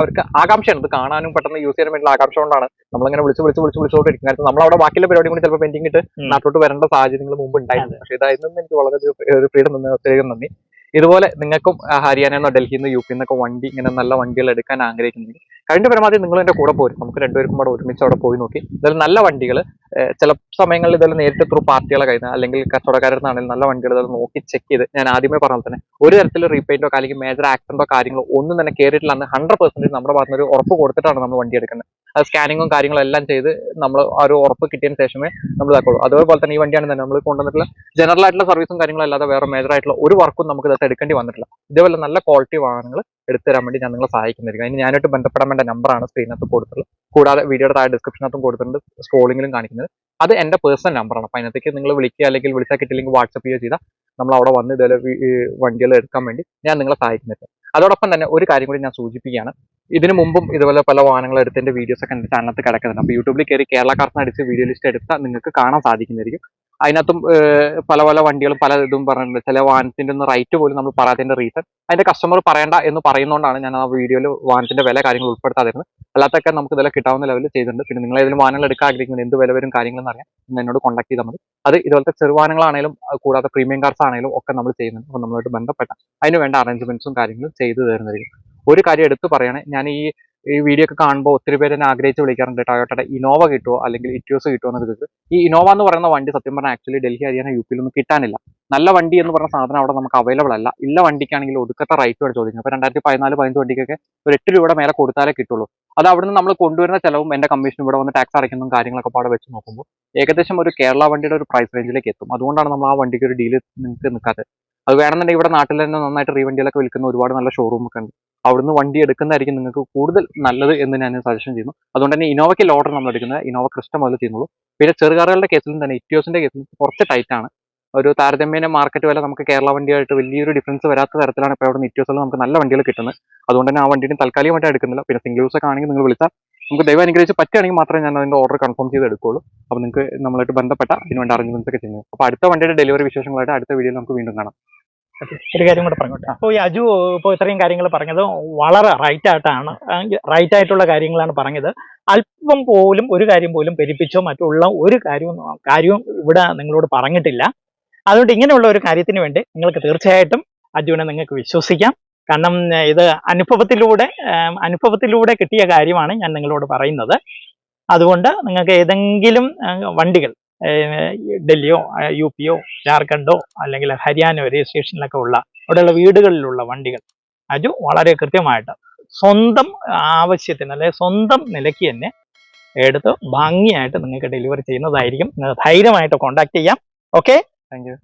അവർക്ക് ആകാംക്ഷയാണ് ഇത് കാണാനും പെട്ടെന്ന് യൂസ് ചെയ്യാൻ വേണ്ടിയുള്ള ആകാംക്ഷ കൊണ്ടാണ് നമ്മളിങ്ങനെ വിളിച്ച് വിളിച്ച് വിളിച്ച് വിളിച്ചോണ്ടിരിക്കും കാരണം നമ്മൾ അവിടെ ബാക്കിയുള്ള പരിപാടി കൂടി ചിലപ്പോൾ പെൻഡിങ് ഇട്ട് ഉം. നാട്ടിലോട്ട് വരേണ്ട സാഹചര്യങ്ങൾ മുമ്പ് ഉണ്ടായിരുന്നു. പക്ഷേ ഇതായിരുന്നു എനിക്ക് വളരെ ഒരു ഫ്രീഡം തന്നെ ഒത്തിരി നന്ദി. ഇതുപോലെ നിങ്ങൾക്കും ഹരിയാനയെന്നോ ഡൽഹിയിൽ നിന്ന് യു പി നിന്നൊക്കെ വണ്ടി ഇങ്ങനെ നല്ല വണ്ടികൾ എടുക്കാൻ ആഗ്രഹിക്കുന്നുണ്ട് കഴിഞ്ഞ പരമാവധി നിങ്ങൾ എന്റെ കൂടെ പോരും. നമുക്ക് രണ്ടുപേർക്കും കൂടെ ഒരുമിച്ച് അവിടെ പോയി നോക്കി. ഇതെല്ലാം നല്ല വണ്ടികൾ ചില സമയങ്ങളിൽ ഇതെല്ലാം നേരിട്ട് ത്രൂ പാർട്ടികളെ കഴിഞ്ഞാൽ അല്ലെങ്കിൽ കച്ചവടക്കാരിൽ നിന്നാണെങ്കിൽ നല്ല വണ്ടികൾ ഇതെല്ലാം നോക്കി ചെക്ക് ചെയ്ത് ഞാൻ ആദ്യമേ പറഞ്ഞ തന്നെ ഒരു തരത്തിൽ റീപെയിന്റോ അല്ലെങ്കിൽ മേജർ ആക്സിഡന്റോ കാര്യങ്ങളോ ഒന്നും തന്നെ കയറിയിട്ടില്ല ഹൺഡ്രഡ് പെർസെന്റേജ് നമ്മുടെ ഭാഗത്തുനിന്ന് ഒരു ഉറപ്പ് കൊടുത്തിട്ടാണ് നമ്മൾ വണ്ടി എടുക്കുന്നത്. അത് സ്കാനിങ്ങും കാര്യങ്ങളും എല്ലാം ചെയ്ത് നമ്മൾ ആ ഒരു ഉറപ്പ് കിട്ടിയതിന് ശേഷമേ നമ്മൾ ഇതാക്കുള്ളൂ. അതുപോലെ തന്നെ ഈ വണ്ടിയാണ് തന്നെ നമ്മൾ കൊണ്ടുവന്നിട്ടുള്ള ജനറൽ ആയിട്ടുള്ള സർവീസും കാര്യങ്ങളും അല്ലാതെ വേറെ മേജർ ആയിട്ടുള്ള ഒരു വർക്കും നമുക്ക് ഇതൊക്കെ എടുക്കേണ്ടി വന്നിട്ടില്ല. ഇതേപോലെ നല്ല ക്വാളിറ്റി വാഹനങ്ങൾ എടുത്തുതരാൻ വേണ്ടി ഞാൻ നിങ്ങളെ സഹായിക്കുന്നതായിരിക്കും അതിന് ഞാനായിട്ട് ബന്ധപ്പെടാൻ വേണ്ട നമ്പറാണ് സ്ക്രീനകത്ത് കൊടുത്തിട്ടുള്ളത്. കൂടാതെ വീഡിയോയുടെ താഴെ ഡിസ്ക്രിപ്ഷനകത്തും കൊടുത്തിട്ടുണ്ട് സ്ക്രോളിങ്ങിലും കാണിക്കുന്നത്. അത് എന്റെ പേഴ്സണൽ നമ്പറാണ് അപ്പൊ അതിനകത്തേക്ക് നിങ്ങൾ വിളിക്കുക അല്ലെങ്കിൽ വിളിച്ചാൽ കിട്ടില്ലെങ്കിൽ വാട്സപ്പ് ചെയ്യുക ചെയ്താൽ നമ്മൾ അവിടെ വന്ന് ഇതേ വണ്ടികൾ എടുക്കാൻ വേണ്ടി ഞാൻ നിങ്ങളെ സഹായിക്കുന്നുണ്ട്. അതോടൊപ്പം തന്നെ ഒരു കാര്യം കൂടി ഞാൻ സൂചിപ്പിക്കുകയാണ്. ഇതിനു മുമ്പും ഇതുപോലെ പല വാഹനങ്ങൾ എടുത്തതിന്റെ വീഡിയോസ് ഒക്കെ എന്റെ ചാനലത്ത് കിടക്കുന്നുണ്ട്. അപ്പൊ യൂട്യൂബിൽ കയറി കേരള കാർസ് അടിച്ച് വീഡിയോ ലിസ്റ്റ് എടുത്താൽ നിങ്ങൾക്ക് കാണാൻ സാധിക്കുന്നതായിരിക്കും. അതിനകത്തും പല പല വണ്ടികളും പല ഇതും പറഞ്ഞിട്ടുണ്ട്. ചില വാഹനത്തിന്റെ ഒന്ന് റൈറ്റ് പോലും നമ്മൾ പറയാത്തതിന്റെ റീസൺ അതിന്റെ കസ്റ്റമർ പറയണ്ട എന്ന് പറയുന്നതുകൊണ്ടാണ് ഞാൻ ആ വീഡിയോയിൽ വാഹനത്തിന്റെ വില കാര്യങ്ങൾ ഉൾപ്പെടുത്താതിരുന്നത്. അല്ലാത്തൊക്കെ നമുക്ക് ഇതെല്ലാം കിട്ടാവുന്ന ലെവലിൽ ചെയ്തിട്ടുണ്ട്. പിന്നെ നിങ്ങൾ ഏതെങ്കിലും വാഹനങ്ങൾ എടുക്കാൻ ആഗ്രഹിക്കുന്നത് എന്ത് വില വരും കാര്യങ്ങളെന്ന് അറിയാൻ ഇന്ന് എന്നോട് കോൺടാക്ട് ചെയ്താൽ മതി. അത് ഇതുപോലത്തെ ചെറുവാഹനങ്ങളാണെങ്കിലും കൂടാതെ പ്രീമിയം കാർസ് ആണെങ്കിലും ഒക്കെ നമ്മൾ ചെയ്യുന്നുണ്ട്. അപ്പോൾ നമ്മളായിട്ട് ബന്ധപ്പെട്ട അതിന് വേണ്ട അറേഞ്ച്മെന്റ്സും കാര്യങ്ങളും ചെയ്തു തരുന്നതായിരിക്കും. ഒരു കാര്യം എടുത്ത് പറയണേ. ഞാൻ ഈ ഈ വീഡിയോ ഒക്കെ കാണുമ്പോൾ ഒത്തിരി പേര് എന്നെ ആഗ്രഹിച്ച് വിളിക്കാറുണ്ട്. ടൊയോട്ടയുടെ ഇനോവ കിട്ടുമോ അല്ലെങ്കിൽ ഇറ്റ്യൂസ് കിട്ടുമോ എന്നൊക്കെ ചോദിച്ചത് ഈ ഇനോവ എന്ന് പറയുന്ന വണ്ടി സത്യം പറഞ്ഞാൽ ആക്ച്വലി ഡൽഹി ഹരിയാന യു പിയിലൊന്നും കിട്ടാനില്ല. നല്ല വണ്ടി എന്ന് പറഞ്ഞ സാധനം അവിടെ നമുക്ക് അവൈലബിൾ അല്ല. ഇല്ല വണ്ടിക്കാണെങ്കിൽ ഒടുക്കത്തെ വരെ ചോദിക്കുന്നത്. അപ്പോൾ രണ്ടായിരത്തി പതിനാല് പതിനഞ്ച് വണ്ടിക്കൊക്കെ ഒരു എട്ട് രൂപയുടെ മേലെ കൊടുത്താലേ കിട്ടുള്ളൂ. അത് അവിടുന്ന് നമ്മൾ കൊണ്ടുവരുന്ന ചിലവും എന്റെ കമ്മീഷൻ ഇവിടെ വന്ന് ടാക്സ് അടയ്ക്കുന്നതും കാര്യങ്ങളൊക്കെ പാടെ വെച്ച് നോക്കുമ്പോൾ ഏകദേശം ഒരു കേരള വണ്ടിയുടെ ഒരു പ്രൈസ് റേഞ്ചിലേക്ക് എത്തും. അതുകൊണ്ടാണ് നമ്മൾ ആ വണ്ടിക്ക് ഒരു ഡീൽ നിങ്ങൾക്ക് നിൽക്കാത്തത്. അത് വേണമെന്നുണ്ടെങ്കിൽ ഇവിടെ നാട്ടിൽ തന്നെ നന്നായിട്ട് റീവണ്ടികളൊക്കെ വിൽക്കുന്ന ഒരുപാട് നല്ല ഷോറൂമൊക്കെ ഉണ്ട്. അവിടുന്ന് വണ്ടി എടുക്കുന്നതായിരിക്കും നിങ്ങൾക്ക് കൂടുതൽ നല്ലത് എന്ന് ഞാൻ സജഷൻ ചെയ്യുന്നു. അതുകൊണ്ട് തന്നെ ഇനോവയ്ക്ക് ലോഡർ നമ്മൾ എടുക്കുന്നത്. ഇനോവ ക്രിസ്റ്റ മുതൽ ചെയ്യുന്നുള്ളൂ. പിന്നെ ചെറുകാറുകളുടെ കേസിലും തന്നെ ഇറ്റിയോസിന്റെ കേസിലും കുറച്ച് ടൈറ്റ് ആണ്. ഒരു താരതമ്യേന മാർക്കറ്റ് വില നമുക്ക് കേരള വണ്ടിയായിട്ട് വലിയൊരു ഡിഫറൻസ് വരാത്ത തരത്തിലാണ് ഇപ്പോൾ അവിടെ ഇറ്റിയോസിൽ നമുക്ക് നല്ല വണ്ടികൾ കിട്ടുന്നത്. അതുകൊണ്ട് തന്നെ ആ വണ്ടിയുടെ താൽക്കാലികമായിട്ട് എടുക്കുന്നില്ല. പിന്നെ സിംഗിൾ യൂസ് ഒക്കെ ആണെങ്കിൽ നിങ്ങൾ വിളിച്ചാൽ നമുക്ക് ദൈവം അനുഗ്രഹിച്ച് പറ്റുകയാണെങ്കിൽ മാത്രമേ ഞാൻ അതിന്റെ ഓർഡർ കൺഫേം ചെയ്ത് എടുക്കുകയുള്ളൂ. അപ്പോൾ നിങ്ങൾക്ക് നമ്മളായിട്ട് ബന്ധപ്പെട്ട അതിന് വേണ്ട അറേഞ്ച്മെന്റ്സ് ഒക്കെ ചെയ്യുന്നത്. അപ്പോൾ അടുത്ത വണ്ടിയുടെ ഡെലിവറി വിശേഷങ്ങളായിട്ട് അടുത്ത വീഡിയോയിൽ നമുക്ക് വീണ്ടും കാണാം. ഒരു കാര്യം കൂടെ പറഞ്ഞോട്ടെ. അപ്പോൾ ഈ അജു ഇപ്പോൾ ഇത്രയും കാര്യങ്ങൾ പറഞ്ഞത് വളരെ റൈറ്റ് ആയിട്ടാണ് റൈറ്റ് ആയിട്ടുള്ള കാര്യങ്ങളാണ് പറഞ്ഞത്. അല്പം പോലും ഒരു കാര്യം പോലും പെരുപ്പിച്ചോ മറ്റുള്ള ഒരു കാര്യവും കാര്യവും ഇവിടെ നിങ്ങളോട് പറഞ്ഞിട്ടില്ല. അതുകൊണ്ട് ഇങ്ങനെയുള്ള ഒരു കാര്യത്തിന് വേണ്ടി നിങ്ങൾക്ക് തീർച്ചയായിട്ടും അജുവിനെ നിങ്ങൾക്ക് വിശ്വസിക്കാം. കാരണം ഇത് അനുഭവത്തിലൂടെ അനുഭവത്തിലൂടെ കിട്ടിയ കാര്യമാണ് ഞാൻ നിങ്ങളോട് പറയുന്നത്. അതുകൊണ്ട് നിങ്ങൾക്ക് ഏതെങ്കിലും വണ്ടികൾ ഡൽഹിയോ യു പിയോ ജാർഖണ്ഡോ അല്ലെങ്കിൽ ഹരിയാന രജിസ്ട്രേഷനിലൊക്കെ ഉള്ള അവിടെയുള്ള വീടുകളിലുള്ള വണ്ടികൾ. അത് വളരെ കൃത്യമായിട്ട് സ്വന്തം ആവശ്യത്തിന് അല്ലെ സ്വന്തം നിലയ്ക്ക് തന്നെ എടുത്ത് ഭംഗിയായിട്ട് നിങ്ങൾക്ക് ഡെലിവറി ചെയ്യുന്നതായിരിക്കും. ധൈര്യമായിട്ട് കോൺടാക്ട് ചെയ്യാം. Okay thank you